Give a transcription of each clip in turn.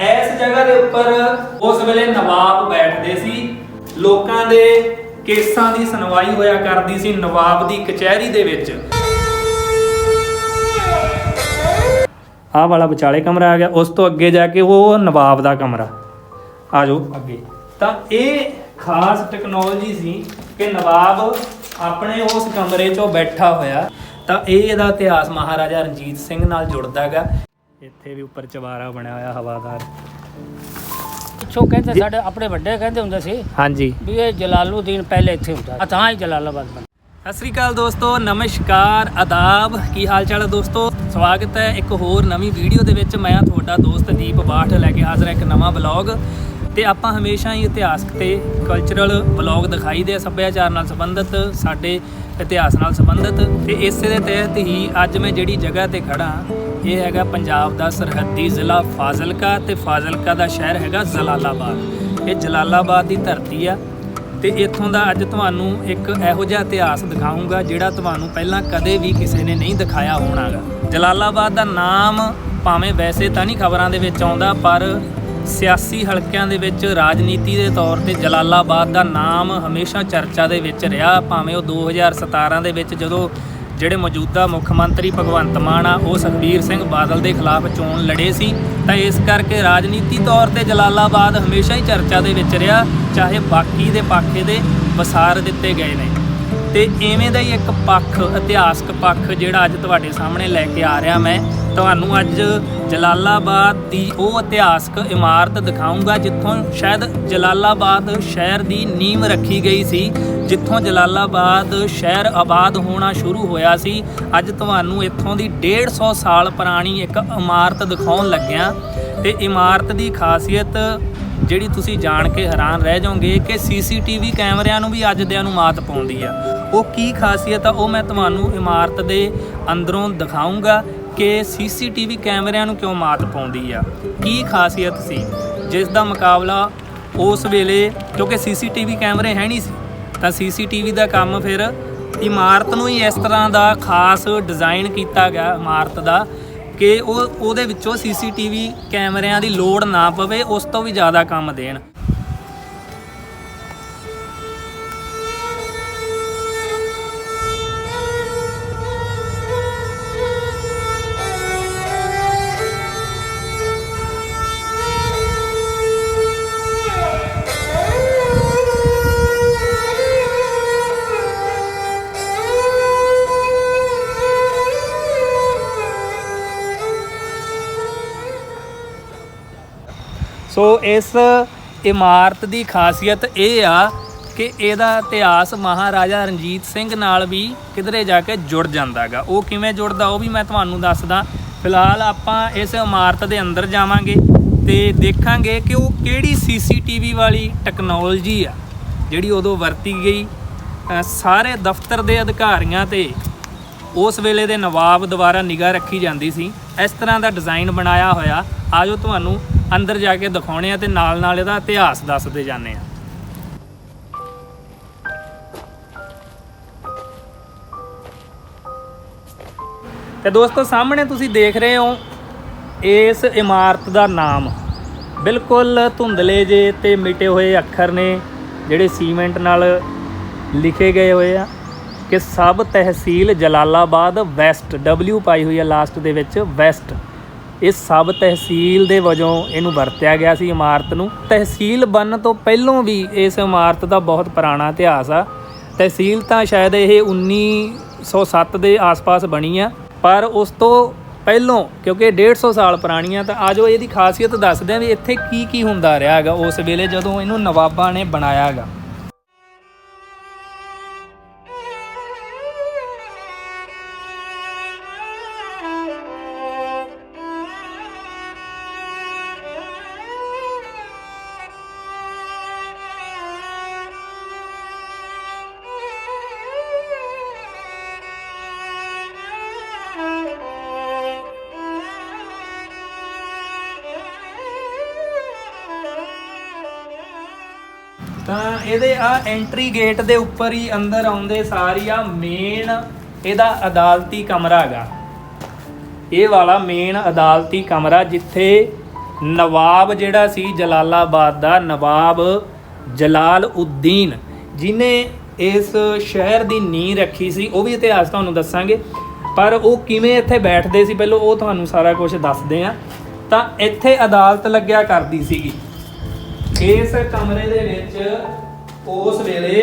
ਇਸ ਜਗ੍ਹਾ ਦੇ ਉੱਪਰ ਉਸ ਵੇਲੇ ਨਵਾਬ ਬੈਠਦੇ ਸੀ। ਲੋਕਾਂ ਦੇ ਕੇਸਾਂ ਦੀ ਸੁਣਵਾਈ ਹੋਇਆ ਕਰਦੀ ਸੀ ਨਵਾਬ ਦੀ ਕਚਹਿਰੀ ਦੇ ਵਿੱਚ। ਆਹ ਵਾਲਾ ਵਿਚਾਲੇ ਕਮਰਾ ਆ ਗਿਆ, ਉਸ ਤੋਂ ਅੱਗੇ ਜਾ ਕੇ ਉਹ ਨਵਾਬ ਦਾ ਕਮਰਾ। ਆ ਜਾਓ ਅੱਗੇ। ਤਾਂ ਇਹ ਖਾਸ ਟੈਕਨੋਲੋਜੀ ਸੀ ਕਿ ਨਵਾਬ ਆਪਣੇ ਉਸ ਕਮਰੇ 'ਚੋਂ ਬੈਠਾ ਹੋਇਆ। ਤਾਂ ਇਹ ਇਹਦਾ ਇਤਿਹਾਸ ਮਹਾਰਾਜਾ ਰਣਜੀਤ ਸਿੰਘ ਨਾਲ ਜੁੜਦਾ ਹੈਗਾ ਇੱਥੇ ਵੀ ਉੱਪਰ ਚਵਾਰਾ ਬਣਿਆ ਹੋਇਆ ਹਵਾਦਾਰ। ਪਿੱਛੋਂ ਕਹਿੰਦੇ ਸਾਡੇ ਆਪਣੇ ਵੱਡੇ ਕਹਿੰਦੇ ਹੁੰਦੇ ਸੀ ਹਾਂਜੀ। ਵੀ ਇਹ ਜਲਾਲੂਦੀਨ ਪਹਿਲੇ ਇੱਥੇ ਹੁੰਦਾ ਆ ਤਾਂ ਹੀ ਜਲਾਲਾਬਾਦ ਬਣ ਸਤਿ ਸ੍ਰੀ ਅਕਾਲ ਦੋਸਤੋ ਨਮਸਕਾਰ ਆਦਾਬ। ਕੀ ਹਾਲ ਚਾਲ ਹੈ ਦੋਸਤੋ? ਸਵਾਗਤ ਹੈ ਇੱਕ ਹੋਰ ਨਵੀਂ ਵੀਡੀਓ ਦੇ ਵਿੱਚ। ਮੈਂ ਤੁਹਾਡਾ ਦੋਸਤ ਦੀਪ ਬਾਠ ਲੈ ਕੇ ਹਾਜ਼ਰ ਹਾਂ ਇੱਕ ਨਵਾਂ ਬਲੌਗ ਤੇ ਆਪਾਂ ਹਮੇਸ਼ਾ ਹੀ ਇਤਿਹਾਸਕ ਤੇ ਕਲਚਰਲ ਬਲੌਗ ਦਿਖਾਈ ਦੇ ਆ, ਸੱਭਿਆਚਾਰ ਨਾਲ ਸੰਬੰਧਿਤ ਸਾਡੇ ਇਤਿਹਾਸ ਨਾਲ ਸੰਬੰਧਿਤ। ਤੇ ਇਸੇ ਦੇ ਤਹਿਤ ਹੀ ਅੱਜ ਮੈਂ ਜਿਹੜੀ ਜਗ੍ਹਾ ਤੇ ਖੜਾ ਇਹ ਹੈਗਾ ਪੰਜਾਬ ਦਾ ਸਰਹੱਦੀ ਜ਼ਿਲ੍ਹਾ ਫਾਜ਼ਿਲਕਾ ਤੇ ਫਾਜ਼ਿਲਕਾ ਦਾ ਸ਼ਹਿਰ ਹੈਗਾ ਜਲਾਲਾਬਾਦ। ਇਹ ਜਲਾਲਾਬਾਦ ਦੀ ਧਰਤੀ ਆ ਤੇ ਇੱਥੋਂ ਦਾ ਅੱਜ ਤੁਹਾਨੂੰ ਇੱਕ ਇਹੋ ਜਿਹਾ ਇਤਿਹਾਸ ਦਿਖਾਉਂਗਾ ਜਿਹੜਾ ਤੁਹਾਨੂੰ ਪਹਿਲਾਂ ਕਦੇ ਵੀ ਕਿਸੇ ਨੇ ਨਹੀਂ ਦਿਖਾਇਆ ਹੋਣਾਗਾ। ਜਲਾਲਾਬਾਦ ਦਾ ਨਾਮ ਭਾਵੇਂ ਵੈਸੇ ਤਾਂ ਨਹੀਂ ਖਬਰਾਂ ਦੇ ਵਿੱਚ ਆਉਂਦਾ, ਪਰ ਸਿਆਸੀ ਹਲਕਿਆਂ ਦੇ ਵਿੱਚ ਰਾਜਨੀਤੀ ਦੇ ਤੌਰ ਤੇ ਜਲਾਲਾਬਾਦ ਦਾ ਨਾਮ ਹਮੇਸ਼ਾ ਚਰਚਾ ਦੇ ਵਿੱਚ ਰਿਹਾ। ਭਾਵੇਂ ਉਹ 2017 ਦੇ ਵਿੱਚ ਜਦੋਂ ਜਿਹੜੇ ਮੌਜੂਦਾ ਮੁੱਖ ਮੰਤਰੀ ਭਗਵੰਤ ਮਾਨ ਆ, ਉਹ ਸੁਖਬੀਰ ਸਿੰਘ ਬਾਦਲ ਦੇ ਖਿਲਾਫ ਚੋਣ ਲੜੇ ਸੀ। ਤਾਂ ਇਸ ਕਰਕੇ ਰਾਜਨੀਤੀ ਤੌਰ ਤੇ ਜਲਾਲਾਬਾਦ ਹਮੇਸ਼ਾ ਹੀ ਚਰਚਾ ਦੇ ਵਿੱਚ ਰਿਹਾ, ਚਾਹੇ ਬਾਕੀ ਦੇ ਪਾਖੇ ਦੇ ਵਸਾਰ ਦਿੱਤੇ ਗਏ ਨੇ। ਤੇ ਐਵੇਂ ਦਾ ਹੀ ਇੱਕ ਪੱਖ, ਇਤਿਹਾਸਕ ਪੱਖ ਜਿਹੜਾ ਅੱਜ ਤੁਹਾਡੇ ਸਾਹਮਣੇ ਲੈ ਕੇ ਆ ਰਿਹਾ ਮੈਂ। ਤੁਹਾਨੂੰ ਅੱਜ ਜਲਾਲਾਬਾਦ ਦੀ ਉਹ ਇਤਿਹਾਸਕ ਇਮਾਰਤ ਦਿਖਾਉਂਗਾ ਜਿੱਥੋਂ ਸ਼ਾਇਦ ਜਲਾਲਾਬਾਦ ਸ਼ਹਿਰ ਦੀ ਨੀਂਹ ਰੱਖੀ ਗਈ ਸੀ, ਜਿੱਥੋਂ ਜਲਾਲਾਬਾਦ ਸ਼ਹਿਰ ਆਬਾਦ ਹੋਣਾ ਸ਼ੁਰੂ ਹੋਇਆ ਸੀ। ਅੱਜ ਤੁਹਾਨੂੰ ਇੱਥੋਂ ਦੀ 150 ਸਾਲ ਪੁਰਾਣੀ ਇੱਕ ਇਮਾਰਤ ਦਿਖਾਉਣ ਲੱਗਿਆ। ਤੇ ਇਮਾਰਤ ਦੀ ਖਾਸੀਅਤ ਜਿਹੜੀ ਤੁਸੀਂ ਜਾਣ ਕੇ ਹੈਰਾਨ ਰਹਿ ਜਾਓਗੇ, ਕਿ ਸੀਸੀਟੀਵੀ ਕੈਮਰਿਆਂ ਨੂੰ ਵੀ ਅੱਜ ਦਿਆਂ ਨੂੰ ਮਾਤ ਪਾਉਂਦੀ ਆ। ਉਹ ਕੀ ਖਾਸੀਅਤ ਆ, ਉਹ ਮੈਂ ਤੁਹਾਨੂੰ ਇਮਾਰਤ ਦੇ ਅੰਦਰੋਂ ਦਿਖਾਉਂਗਾ ਕਿ ਸੀਸੀਟੀਵੀ ਕੈਮਰਿਆਂ ਨੂੰ ਕਿਉਂ ਮਾਤ ਪਾਉਂਦੀ ਆ। ਕੀ ਖਾਸੀਅਤ ਸੀ, ਜਿਸ ਦਾ ਮੁਕਾਬਲਾ ਉਸ ਵੇਲੇ, ਕਿਉਂਕਿ ਸੀਸੀਟੀਵੀ ਕੈਮਰੇ ਹੈ ਨਹੀਂ ਸੀ, ਤਾਂ ਸੀਸੀਟੀਵੀ ਦਾ ਕੰਮ ਫਿਰ ਇਮਾਰਤ ਨੂੰ ਹੀ ਇਸ ਤਰ੍ਹਾਂ ਦਾ ਖਾਸ ਡਿਜ਼ਾਈਨ ਕੀਤਾ ਗਿਆ ਇਮਾਰਤ ਦਾ, ਕਿ ਉਹ, ਉਹਦੇ ਵਿੱਚੋਂ ਸੀਸੀਟੀਵੀ ਕੈਮਰਿਆਂ ਦੀ ਲੋੜ ਨਾ ਪਵੇ, ਉਸ ਤੋਂ ਵੀ ਜ਼ਿਆਦਾ ਕੰਮ ਦੇਣ। ਇਸ ਇਮਾਰਤ ਦੀ ਖਾਸੀਅਤ ਇਹ ਆ ਕਿ ਇਹਦਾ ਇਤਿਹਾਸ ਮਹਾਰਾਜਾ ਰਣਜੀਤ ਸਿੰਘ ਨਾਲ ਵੀ ਕਿਧਰੇ ਜਾ ਕੇ ਜੁੜ ਜਾਂਦਾਗਾ ਉਹ ਕਿਵੇਂ ਜੁੜਦਾ ਉਹ ਵੀ ਮੈਂ ਤੁਹਾਨੂੰ ਦੱਸਦਾ। ਫਿਲਹਾਲ ਆਪਾਂ ਇਸ ਇਮਾਰਤ ਦੇ ਅੰਦਰ ਜਾਵਾਂਗੇ ਤੇ ਦੇਖਾਂਗੇ ਕਿ ਉਹ ਕਿਹੜੀ ਸੀਸੀਟੀਵੀ ਵਾਲੀ ਟੈਕਨੋਲੋਜੀ ਆ, ਜਿਹੜੀ ਉਦੋਂ ਵਰਤੀ ਗਈ। ਸਾਰੇ ਦਫ਼ਤਰ ਦੇ ਅਧਿਕਾਰੀਆਂ ਤੇ ਉਸ ਵੇਲੇ ਦੇ ਨਵਾਬ ਦੁਆਰਾ ਨਿਗਾਹ ਰੱਖੀ ਜਾਂਦੀ ਸੀ। ਇਸ ਤਰ੍ਹਾਂ ਦਾ ਡਿਜ਼ਾਈਨ ਬਣਾਇਆ ਹੋਇਆ। ਆਜੋ ਤੁਹਾਨੂੰ ਅੰਦਰ ਜਾ ਕੇ ਦਿਖਾਉਣੇ ਆ ਤੇ ਨਾਲ ਨਾਲ ਇਹਦਾ ਇਤਿਹਾਸ ਦੱਸਦੇ ਜਾਂਦੇ ਆ। ਤੇ ਦੋਸਤੋ, ਸਾਹਮਣੇ ਤੁਸੀਂ ਦੇਖ ਰਹੇ ਹੋ ਇਸ ਇਮਾਰਤ ਦਾ ਨਾਮ। ਬਿਲਕੁਲ ਧੁੰਦਲੇ ਜੇ ਤੇ ਮਿਟੇ ਹੋਏ ਅੱਖਰ ਨੇ, ਜਿਹੜੇ ਸੀਮੈਂਟ ਨਾਲ ਲਿਖੇ ਗਏ ਹੋਏ ਆ ਕਿ sub tehsil Jalalabad west, W ਪਾਈ ਹੋਈ ਆ ਲਾਸਟ ਦੇ ਵਿੱਚ, ਵੈਸਟ। ਇਹ ਸਬ ਤਹਿਸੀਲ ਦੇ ਵਜੋਂ ਇਹਨੂੰ ਵਰਤਿਆ ਗਿਆ ਸੀ ਇਮਾਰਤ ਨੂੰ। ਤਹਿਸੀਲ ਬਣਨ ਤੋਂ ਪਹਿਲਾਂ ਵੀ ਇਸ ਇਮਾਰਤ ਦਾ ਬਹੁਤ ਪੁਰਾਣਾ ਇਤਿਹਾਸ ਆ। ਤਹਿਸੀਲ ਤਾਂ ਸ਼ਾਇਦ ਇਹ 1907 ਦੇ ਆਸ-ਪਾਸ ਬਣੀ ਆ, ਪਰ ਉਸ ਤੋਂ ਪਹਿਲਾਂ, ਕਿਉਂਕਿ 150 ਸਾਲ ਪੁਰਾਣੀ ਆ ਤਾਂ ਆਜੋ ਇਹਦੀ ਖਾਸੀਅਤ ਦੱਸਦੇ ਆ ਵੀ ਇੱਥੇ ਕੀ ਕੀ ਹੁੰਦਾ ਰਿਹਾ ਹੈਗਾ ਉਸ ਵੇਲੇ ਜਦੋਂ ਇਹਨੂੰ ਨਵਾਬਾਂ ਨੇ ਬਣਾਇਆ ਹੈਗਾ। ਇਹਦੇ ਆ ਐਂਟਰੀ ਗੇਟ ਦੇ ਉੱਪਰ ਹੀ ਅੰਦਰ ਆਉਂਦੇ ਸਾਰੀ ਆ ਮੇਨ ਇਹਦਾ ਅਦਾਲਤੀ ਕਮਰਾ ਹੈਗਾ। ਇਹ ਵਾਲਾ ਮੇਨ ਅਦਾਲਤੀ ਕਮਰਾ ਜਿੱਥੇ ਨਵਾਬ ਜਿਹੜਾ ਸੀ ਜਲਾਲਾਬਾਦ ਦਾ, ਨਵਾਬ ਜਲਾਲ ਉਦੀਨ, ਜਿਨੇ ਇਸ ਸ਼ਹਿਰ ਦੀ ਨੀਂਹ ਰੱਖੀ ਸੀ, ਉਹ ਵੀ ਇਤਿਹਾਸ ਤੁਹਾਨੂੰ ਦੱਸਾਂਗੇ। ਪਰ ਉਹ ਕਿਵੇਂ ਇੱਥੇ ਬੈਠਦੇ ਸੀ ਪਹਿਲਾਂ ਉਹ ਤੁਹਾਨੂੰ ਸਾਰਾ ਕੁਝ ਦੱਸਦੇ ਆ। ਤਾਂ ਇੱਥੇ ਅਦਾਲਤ ਲੱਗਿਆ ਕਰਦੀ ਸੀਗੀ। ਇਸ ਕਮਰੇ ਦੇ ਵਿੱਚ ਉਸ ਵੇਲੇ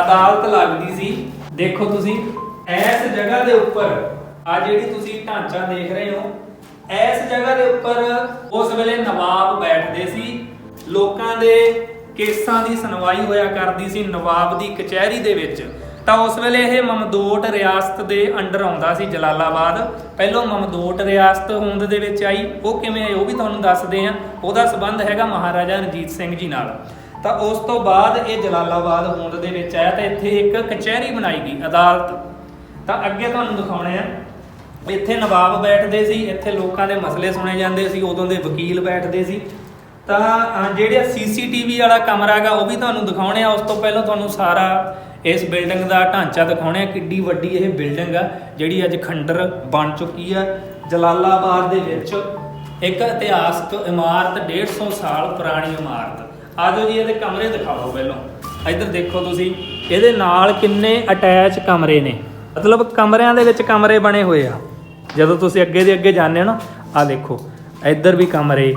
ਅਦਾਲਤ ਲੱਗਦੀ ਸੀ। ਦੇਖੋ ਤੁਸੀਂ, ਇਸ ਜਗ੍ਹਾ ਦੇ ਉੱਪਰ, ਆ ਜਿਹੜੀ ਤੁਸੀਂ ਢਾਂਚਾ ਦੇਖ ਰਹੇ ਹੋ, ਇਸ ਜਗ੍ਹਾ ਦੇ ਉੱਪਰ ਉਸ ਵੇਲੇ ਨਵਾਬ ਬੈਠਦੇ ਸੀ। ਲੋਕਾਂ ਦੇ ਕੇਸਾਂ ਦੀ ਸੁਣਵਾਈ ਹੋਇਆ ਕਰਦੀ ਸੀ ਨਵਾਬ ਦੀ ਕਚਹਿਰੀ ਦੇ ਵਿੱਚ। ਤਾਂ ਉਸ ਵੇਲੇ ਇਹ ਮਮਦੋਟ ਰਿਆਸਤ ਦੇ ਅੰਡਰ ਆਉਂਦਾ ਸੀ ਜਲਾਲਾਬਾਦ। ਪਹਿਲੋਂ ਮਮਦੋਟ ਰਿਆਸਤ ਹੋਂਦ ਦੇ ਵਿੱਚ ਆਈ। ਉਹ ਕਿਵੇਂ ਆਈ ਉਹ ਵੀ ਤੁਹਾਨੂੰ ਦੱਸਦੇ ਆ ਉਹਦਾ ਸਬੰਧ ਹੈਗਾ ਮਹਾਰਾਜਾ ਰਣਜੀਤ ਸਿੰਘ ਜੀ ਨਾਲ। ਤਾਂ ਉਸ ਤੋਂ ਬਾਅਦ ਇਹ ਜਲਾਲਾਬਾਦ ਹੋਂਦ ਦੇ ਵਿੱਚ ਆਇਆ ਤਾਂ ਇੱਥੇ ਇੱਕ ਕਚਹਿਰੀ ਬਣਾਈ ਗਈ ਅਦਾਲਤ। ਤਾਂ ਅੱਗੇ ਤੁਹਾਨੂੰ ਦਿਖਾਉਣੇ ਆ। ਇੱਥੇ ਨਵਾਬ ਬੈਠਦੇ ਸੀ ਇੱਥੇ ਲੋਕਾਂ ਦੇ ਮਸਲੇ ਸੁਣੇ ਜਾਂਦੇ ਸੀ ਉਦੋਂ ਦੇ ਵਕੀਲ ਬੈਠਦੇ ਸੀ। ਤਾਂ ਅਹ, ਜਿਹੜਾ ਸੀਸੀਟੀਵੀ ਵਾਲਾ ਕਮਰਾ ਹੈਗਾ ਉਹ ਵੀ ਤੁਹਾਨੂੰ ਦਿਖਾਉਣੇ ਆ। ਉਸ ਤੋਂ ਪਹਿਲਾਂ ਤੁਹਾਨੂੰ ਸਾਰਾ ਇਸ ਬਿਲਡਿੰਗ ਦਾ ਢਾਂਚਾ ਦਿਖਾਉਣੇ ਆ ਕਿੱਡੀ ਵੱਡੀ ਇਹ ਬਿਲਡਿੰਗ ਆ ਜਿਹੜੀ ਅੱਜ ਖੰਡਰ ਬਣ ਚੁੱਕੀ ਆ। ਜਲਾਲਾਬਾਦ ਦੇ ਵਿੱਚ ਇੱਕ ਇਤਿਹਾਸਕ ਇਮਾਰਤ 150 ਸਾਲ ਪੁਰਾਣੀ ਇਮਾਰਤ। ਆਜੋ ਜੀ ਇਹਦੇ ਕਮਰੇ ਦਿਖਾਓ ਪਹਿਲਾਂ। ਇੱਧਰ ਦੇਖੋ ਤੁਸੀਂ, ਇਹਦੇ ਨਾਲ ਕਿੰਨੇ ਅਟੈਚ ਕਮਰੇ ਨੇ। ਮਤਲਬ ਕਮਰਿਆਂ ਦੇ ਵਿੱਚ ਕਮਰੇ ਬਣੇ ਹੋਏ ਆ। ਜਦੋਂ ਤੁਸੀਂ ਅੱਗੇ ਦੇ ਅੱਗੇ ਜਾਂਦੇ ਹੋ ਨਾ ਆ ਦੇਖੋ, ਇੱਧਰ ਵੀ ਕਮਰੇ।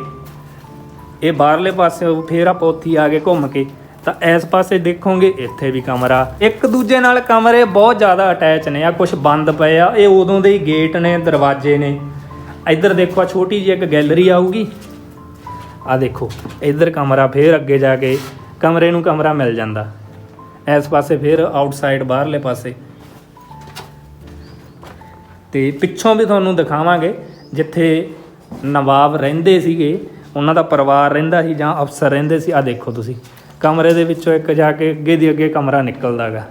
ਇਹ ਬਾਹਰਲੇ ਪਾਸੇ ਫੇਰ ਆਪਾਂ ਉੱਥੇ ਆ ਕੇ ਘੁੰਮ ਕੇ, ਤਾਂ ਇਸ ਪਾਸੇ ਦੇਖੋਗੇ, ਇੱਥੇ ਵੀ ਕਮਰਾ। ਇੱਕ ਦੂਜੇ ਨਾਲ ਕਮਰੇ ਬਹੁਤ ਜ਼ਿਆਦਾ ਅਟੈਚ ਨੇ। ਆ ਕੁਝ ਬੰਦ ਪਏ ਆ। ਇਹ ਉਦੋਂ ਦੇ ਹੀ ਗੇਟ ਨੇ, ਦਰਵਾਜ਼ੇ ਨੇ। ਇੱਧਰ ਦੇਖੋ ਆ ਛੋਟੀ ਜਿਹੀ ਇੱਕ ਗੈਲਰੀ ਆਊਗੀ। ਆ ਦੇਖੋ, ਇੱਧਰ ਕਮਰਾ ਫੇਰ ਅੱਗੇ ਜਾ ਕੇ ਕਮਰੇ ਨੂੰ ਕਮਰਾ ਮਿਲ ਜਾਂਦਾ। ਇਸ ਪਾਸੇ ਫੇਰ ਆਊਟਸਾਈਡ ਬਾਹਰਲੇ ਪਾਸੇ। ਤੇ ਪਿੱਛੋਂ ਵੀ ਤੁਹਾਨੂੰ ਦਿਖਾਵਾਂਗੇ, ਜਿੱਥੇ ਨਵਾਬ ਰਹਿੰਦੇ ਸੀਗੇ, ਉਹਨਾਂ ਦਾ ਪਰਿਵਾਰ ਰਹਿੰਦਾ ਸੀ ਜਾਂ ਅਫਸਰ ਰਹਿੰਦੇ ਸੀ। ਆ ਦੇਖੋ ਤੁਸੀਂ, ਕਮਰੇ ਦੇ ਵਿੱਚੋਂ ਇੱਕ ਜਾ ਕੇ ਅੱਗੇ ਦੀ ਅੱਗੇ ਕਮਰਾ ਨਿਕਲਦਾਗਾ।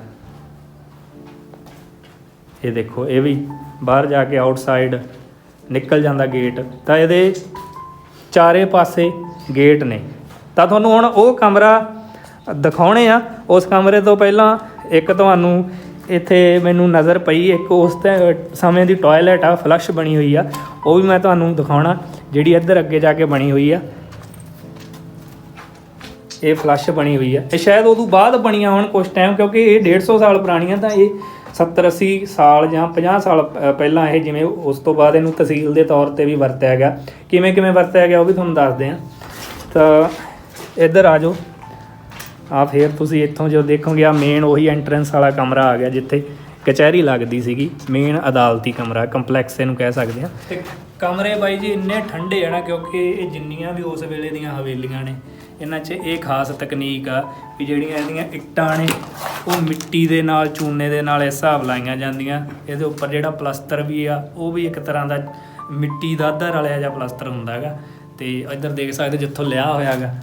ਇਹ ਦੇਖੋ, ਇਹ ਵੀ ਬਾਹਰ ਜਾ ਕੇ ਆਊਟਸਾਈਡ ਨਿਕਲ ਜਾਂਦਾ ਗੇਟ ਤਾਂ ਇਹਦੇ ਚਾਰੇ ਪਾਸੇ ਗੇਟ ਨੇ। ਤਾਂ ਤੁਹਾਨੂੰ ਹੁਣ ਉਹ ਕਮਰਾ ਦਿਖਾਉਣੇ ਆ। ਉਸ ਕਮਰੇ ਤੋਂ ਪਹਿਲਾਂ ਇੱਕ ਤੁਹਾਨੂੰ ਇੱਥੇ ਮੈਨੂੰ ਨਜ਼ਰ ਪਈ, ਇੱਕ ਉਸ ਤੇ ਸਮੇਂ ਦੀ ਟਾਇਲਟ ਆ ਫਲਸ਼ ਬਣੀ ਹੋਈ ਆ। ਉਹ ਵੀ ਮੈਂ ਤੁਹਾਨੂੰ ਦਿਖਾਉਣਾ, ਜਿਹੜੀ ਇੱਧਰ ਅੱਗੇ ਜਾ ਕੇ ਬਣੀ ਹੋਈ ਆ। ਇਹ ਫਲਸ਼ ਬਣੀ ਹੋਈ ਆ। ਇਹ ਸ਼ਾਇਦ ਉਦੋਂ ਬਾਅਦ ਬਣੀਆਂ ਹੋਣ ਕੁਝ ਟਾਈਮ ਕਿਉਂਕਿ ਇਹ 150 ਸਾਲ ਪੁਰਾਣੀਆਂ ਤਾਂ ਇਹ 70 80 ਸਾਲ ਜਾਂ 50 ਸਾਲ ਪਹਿਲਾਂ ਇਹ ਜਿਵੇਂ ਉਸ ਤੋਂ ਬਾਅਦ ਇਹਨੂੰ ਤਹਿਸੀਲ ਦੇ ਤੌਰ ਤੇ ਵੀ ਵਰਤਿਆ ਗਿਆ। ਕਿਵੇਂ ਕਿਵੇਂ ਵਰਤਿਆ ਗਿਆ ਉਹ ਵੀ ਤੁਹਾਨੂੰ ਦੱਸਦੇ ਆ ਤਾਂ ਇੱਧਰ ਆ ਜਾਓ। ਆ ਫੇਰ ਤੁਸੀਂ ਇੱਥੋਂ ਜੋ ਦੇਖੋਗੇ, ਆ ਮੇਨ ਉਹੀ ਐਂਟਰੈਂਸ ਵਾਲਾ ਕਮਰਾ ਆ ਗਿਆ ਜਿੱਥੇ ਕਚਹਿਰੀ ਲੱਗਦੀ ਸੀਗੀ ਮੇਨ ਅਦਾਲਤੀ ਕਮਰਾ ਕੰਪਲੈਕਸ ਇਹਨੂੰ ਕਹਿ ਸਕਦੇ ਆ ਤੇ ਕਮਰੇ ਬਾਈ ਜੀ ਇੰਨੇ ਠੰਡੇ ਆ ਨਾ, ਕਿਉਂਕਿ ਇਹ ਜਿੰਨੀਆਂ ਵੀ ਉਸ ਵੇਲੇ ਦੀਆਂ ਹਵੇਲੀਆਂ ਨੇ ਇਹਨਾਂ 'ਚ ਇਹ ਖਾਸ ਤਕਨੀਕ ਆ ਵੀ ਜਿਹੜੀਆਂ ਇਹਦੀਆਂ ਇੱਟਾਂ ਨੇ, ਉਹ ਮਿੱਟੀ ਦੇ ਨਾਲ, ਚੂਨੇ ਦੇ ਨਾਲ ਇਸ ਹਿਸਾਬ ਲਾਈਆਂ ਜਾਂਦੀਆਂ। ਇਹਦੇ ਉੱਪਰ ਜਿਹੜਾ ਪਲਸਤਰ ਵੀ ਆ, ਉਹ ਵੀ ਇੱਕ ਤਰ੍ਹਾਂ ਦਾ ਮਿੱਟੀ ਦਾ ਅੱਧਾ ਰਲਿਆ ਜਿਹਾ ਪਲਸਤਰ ਹੁੰਦਾ ਹੈਗਾ। ਤੇ ਇੱਧਰ ਦੇਖ ਸਕਦੇ ਜਿੱਥੋਂ ਲਿਆ ਹੋਇਆ ਹੈਗਾ,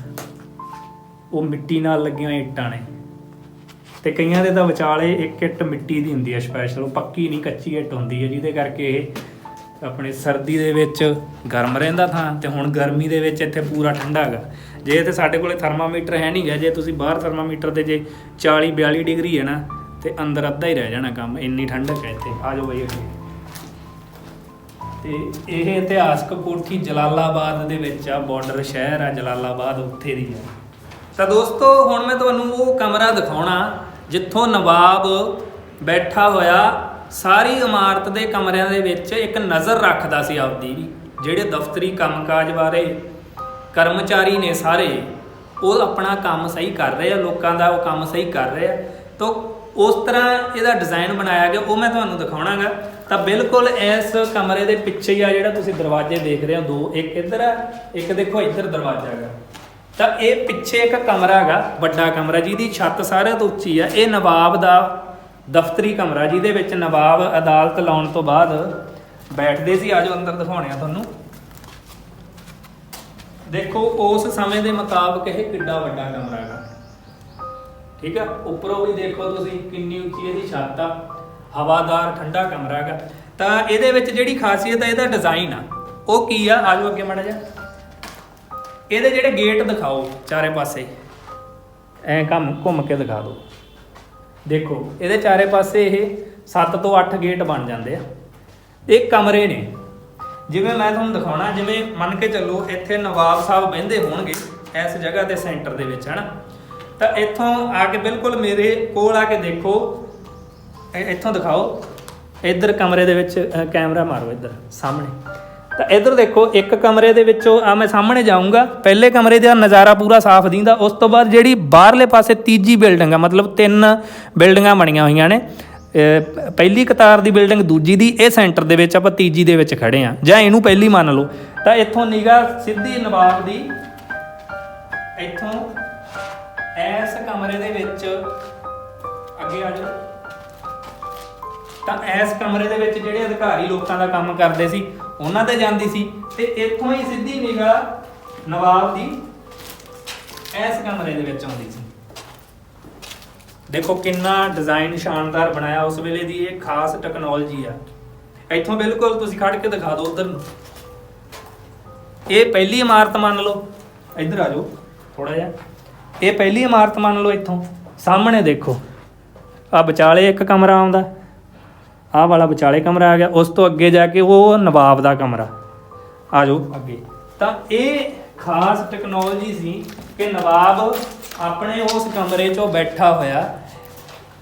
ਉਹ ਮਿੱਟੀ ਨਾਲ ਲੱਗੀਆਂ ਹੋਈਆਂ ਇੱਟਾਂ ਨੇ। ਤੇ ਕਈਆਂ ਦੇ ਤਾਂ ਵਿਚਾਲੇ ਇੱਕ ਇੱਟ ਮਿੱਟੀ ਦੀ ਹੁੰਦੀ ਹੈ ਸਪੈਸ਼ਲ ਉਹ ਪੱਕੀ ਨਹੀਂ, ਕੱਚੀ ਇੱਟ ਹੁੰਦੀ ਹੈ ਜਿਹਦੇ ਕਰਕੇ ਇਹ ਆਪਣੇ ਸਰਦੀ ਦੇ ਵਿੱਚ ਗਰਮ ਰਹਿੰਦਾ ਥਾਂ, ਤੇ ਹੁਣ ਗਰਮੀ ਦੇ ਵਿੱਚ ਇੱਥੇ ਪੂਰਾ ਠੰਡਾ ਹੈਗਾ। ਜੇ ਤੇ ਸਾਡੇ ਕੋਲੇ ਥਰਮਾਮੀਟਰ ਹੈ ਨਹੀਂ ਗਾ ਜੇ ਤੁਸੀਂ ਬਾਹਰ ਥਰਮਾਮੀਟਰ ਤੇ ਜੇ 40 42 ਡਿਗਰੀ ਹੈ ਨਾ, ਤੇ ਅੰਦਰ ਅੱਧਾ ਹੀ ਰਹਿ ਜਾਣਾ ਕੰਮ, ਇੰਨੀ ਠੰਡਕ ਹੈ ਇੱਥੇ। ਆ ਜਾਓ ਬਈ ਅੱਗੇ। ਤੇ ਇਹ ਇਤਿਹਾਸਕ ਕੋਠੀ ਜਲਾਲਾਬਾਦ ਦੇ ਵਿੱਚ ਆ ਬਾਰਡਰ ਸ਼ਹਿਰ ਆ, ਜਲਾਲਾਬਾਦ ਉੱਥੇ ਦੀ ਹੈ ਤਾਂ ਦੋਸਤੋ, ਹੁਣ ਮੈਂ ਤੁਹਾਨੂੰ ਉਹ ਕਮਰਾ ਦਿਖਾਉਣਾ, ਜਿੱਥੋਂ ਨਵਾਬ ਬੈਠਾ ਹੋਇਆ, ਸਾਰੀ ਇਮਾਰਤ ਦੇ ਕਮਰਿਆਂ ਦੇ ਵਿੱਚ ਇੱਕ ਨਜ਼ਰ ਰੱਖਦਾ ਸੀ ਆਪਦੀ ਜਿਹੜੇ ਦਫ਼ਤਰੀ ਕੰਮਕਾਜ ਬਾਰੇ। ਕਰਮਚਾਰੀ ਨੇ ਸਾਰੇ, ਉਹ ਆਪਣਾ ਕੰਮ ਸਹੀ ਕਰ ਰਹੇ ਆ, ਲੋਕਾਂ ਦਾ ਉਹ ਕੰਮ ਸਹੀ ਕਰ ਰਹੇ ਆ। ਤਾਂ ਉਸ ਤਰ੍ਹਾਂ ਇਹਦਾ ਡਿਜ਼ਾਈਨ ਬਣਾਇਆ ਗਿਆ, ਉਹ ਮੈਂ ਤੁਹਾਨੂੰ ਦਿਖਾਉਣਾਗਾ। ਤਾਂ ਬਿਲਕੁਲ ਇਸ ਕਮਰੇ ਦੇ ਪਿੱਛੇ ਹੀ ਆ ਜਿਹੜਾ ਤੁਸੀਂ ਦਰਵਾਜ਼ੇ ਦੇਖ ਰਹੇ ਹੋ, ਦੋ, ਇੱਕ ਇੱਧਰ ਆ, ਇੱਕ ਦੇਖੋ ਇੱਧਰ ਦਰਵਾਜ਼ਾ ਹੈਗਾ। ਤਾਂ ਇਹ ਪਿੱਛੇ ਇੱਕ ਕਮਰਾ ਹੈਗਾ, ਵੱਡਾ ਕਮਰਾ, ਜਿਹਦੀ ਛੱਤ ਸਾਰਿਆਂ ਤੋਂ ਉੱਚੀ ਆ। ਇਹ ਨਵਾਬ ਦਾ ਦਫ਼ਤਰੀ ਕਮਰਾ, ਜਿਹਦੇ ਵਿੱਚ ਨਵਾਬ ਅਦਾਲਤ ਲਾਉਣ ਤੋਂ ਬਾਅਦ ਬੈਠਦੇ ਸੀ। ਆਜੋ ਅੰਦਰ ਦਿਖਾਉਣੇ ਆ ਤੁਹਾਨੂੰ। ਦੇਖੋ, ਉਸ ਸਮੇਂ ਦੇ ਮੁਤਾਬਕ ਇਹ ਕਿੱਡਾ ਵੱਡਾ ਕਮਰਾ ਹੈਗਾ। ਠੀਕ ਆ ਉੱਪਰੋਂ ਵੀ ਦੇਖੋ ਤੁਸੀਂ ਕਿੰਨੀ ਉੱਚੀ ਇਹਦੀ ਛੱਤ ਆ। ਹਵਾਦਾਰ, ਠੰਡਾ ਕਮਰਾ ਹੈਗਾ। ਤਾਂ ਇਹਦੇ ਵਿੱਚ ਜਿਹੜੀ ਖਾਸੀਅਤ ਹੈ ਇਹਦਾ ਡਿਜ਼ਾਈਨ ਆ। ਉਹ ਕੀ ਆ? ਆਜੋ ਅੱਗੇ ਮਾੜਾ ਜਿਹਾ। ਇਹਦੇ ਜਿਹੜੇ ਗੇਟ ਦਿਖਾਓ ਚਾਰੇ ਪਾਸੇ। ਐ ਕੰਮ ਘੁੰਮ ਕੇ ਦਿਖਾ ਦਿਓ। ਦੇਖੋ, ਇਹਦੇ ਚਾਰੇ ਪਾਸੇ ਇਹ 7 ਤੋਂ 8 ਗੇਟ ਬਣ ਜਾਂਦੇ ਆ। ਇਹ ਕਮਰੇ ਨੇ। ਜਿਵੇਂ ਮੈਂ ਤੁਹਾਨੂੰ ਦਿਖਾਉਣਾ, ਜਿਵੇਂ ਮੰਨ ਕੇ ਚੱਲੋ ਇੱਥੇ ਨਵਾਬ ਸਾਹਿਬ ਬਹਿੰਦੇ ਹੋਣਗੇ ਇਸ ਜਗ੍ਹਾ ਦੇ ਸੈਂਟਰ ਦੇ ਵਿੱਚ, ਹਨਾ? ਤਾਂ ਇੱਥੋਂ ਆ ਕੇ ਬਿਲਕੁਲ ਮੇਰੇ ਕੋਲ ਆ ਕੇ ਦੇਖੋ ਇੱਥੋਂ ਦਿਖਾਓ। ਇੱਧਰ ਕਮਰੇ ਦੇ ਵਿੱਚ ਕੈਮਰਾ ਮਾਰੋ ਇੱਧਰ, ਸਾਹਮਣੇ। ਤਾਂ ਇੱਧਰ ਦੇਖੋ, ਇੱਕ ਕਮਰੇ ਦੇ ਵਿੱਚੋਂ, ਆ ਮੈਂ ਸਾਹਮਣੇ ਜਾਊਂਗਾ, ਪਹਿਲੇ ਕਮਰੇ ਦਾ ਨਜ਼ਾਰਾ ਪੂਰਾ ਸਾਫ਼ ਦਿੰਦਾ, ਉਸ ਤੋਂ ਬਾਅਦ ਜਿਹੜੀ ਬਾਹਰਲੇ ਪਾਸੇ ਤੀਜੀ ਬਿਲਡਿੰਗ ਆ, ਮਤਲਬ ਤਿੰਨ ਬਿਲਡਿੰਗਾਂ ਬਣੀਆਂ ਹੋਈਆਂ ਨੇ ਪਹਿਲੀ ਕਤਾਰ ਦੀ ਬਿਲਡਿੰਗ ਦੂਜੀ ਦੀ, ਇਹ ਸੈਂਟਰ ਦੇ ਵਿੱਚ ਆਪਾਂ ਤੀਜੀ ਦੇ ਵਿੱਚ ਖੜੇ ਆ ਜਾਂ ਇਹਨੂੰ ਪਹਿਲੀ ਮੰਨ ਲਓ। ਤਾਂ ਇੱਥੋਂ ਨਿਗਾਹ ਸਿੱਧੀ ਨਵਾਬ ਦੀ, ਇੱਥੋਂ ਇਸ ਕਮਰੇ ਦੇ ਵਿੱਚ ਅੱਗੇ ਆ ਜਾਓ। ਤਾਂ ਇਸ ਕਮਰੇ ਦੇ ਵਿੱਚ ਜਿਹੜੇ ਅਧਿਕਾਰੀ ਲੋਕਾਂ ਦਾ ਕੰਮ ਕਰਦੇ ਸੀ, ਉਹਨਾਂ ਤੇ ਜਾਂਦੀ ਸੀ ਤੇ ਇੱਥੋਂ ਹੀ ਸਿੱਧੀ ਨਿਗਾਹ ਨਵਾਬ ਦੀ ਇਸ ਕਮਰੇ ਦੇ ਵਿੱਚ ਆਉਂਦੀ ਸੀ। ਦੇਖੋ ਕਿੰਨਾ ਡਿਜ਼ਾਈਨ ਸ਼ਾਨਦਾਰ ਬਣਾਇਆ ਉਸ ਵੇਲੇ ਦੀ ਇਹ ਖਾਸ ਟੈਕਨੋਲੋਜੀ ਆ। ਇੱਥੋਂ ਬਿਲਕੁਲ ਤੁਸੀਂ ਖੜ ਕੇ ਦਿਖਾ ਦਿਓ ਉਧਰ ਨੂੰ। ਇਹ ਪਹਿਲੀ ਇਮਾਰਤ ਮੰਨ ਲਓ। ਇੱਧਰ ਆ ਜਾਓ ਥੋੜਾ ਜਿਹਾ। ਇਹ ਪਹਿਲੀ ਇਮਾਰਤ ਮੰਨ ਲਓ ਇੱਥੋਂ। ਸਾਹਮਣੇ ਦੇਖੋ। ਆ ਵਿਚਾਲੇ ਇੱਕ ਕਮਰਾ ਆਉਂਦਾ। ਆਹ ਵਾਲਾ ਵਿਚਾਲੇ ਕਮਰਾ ਆ ਗਿਆ। ਉਸ ਤੋਂ ਅੱਗੇ ਜਾ ਕੇ ਉਹ ਨਵਾਬ ਦਾ ਕਮਰਾ। ਆ ਜਾਓ ਅੱਗੇ। ਤਾਂ ਇਹ ਖਾਸ ਟੈਕਨੋਲੋਜੀ ਸੀ ਕਿ ਨਵਾਬ ਆਪਣੇ ਉਸ ਕਮਰੇ 'ਚੋਂ ਬੈਠਾ ਹੋਇਆ।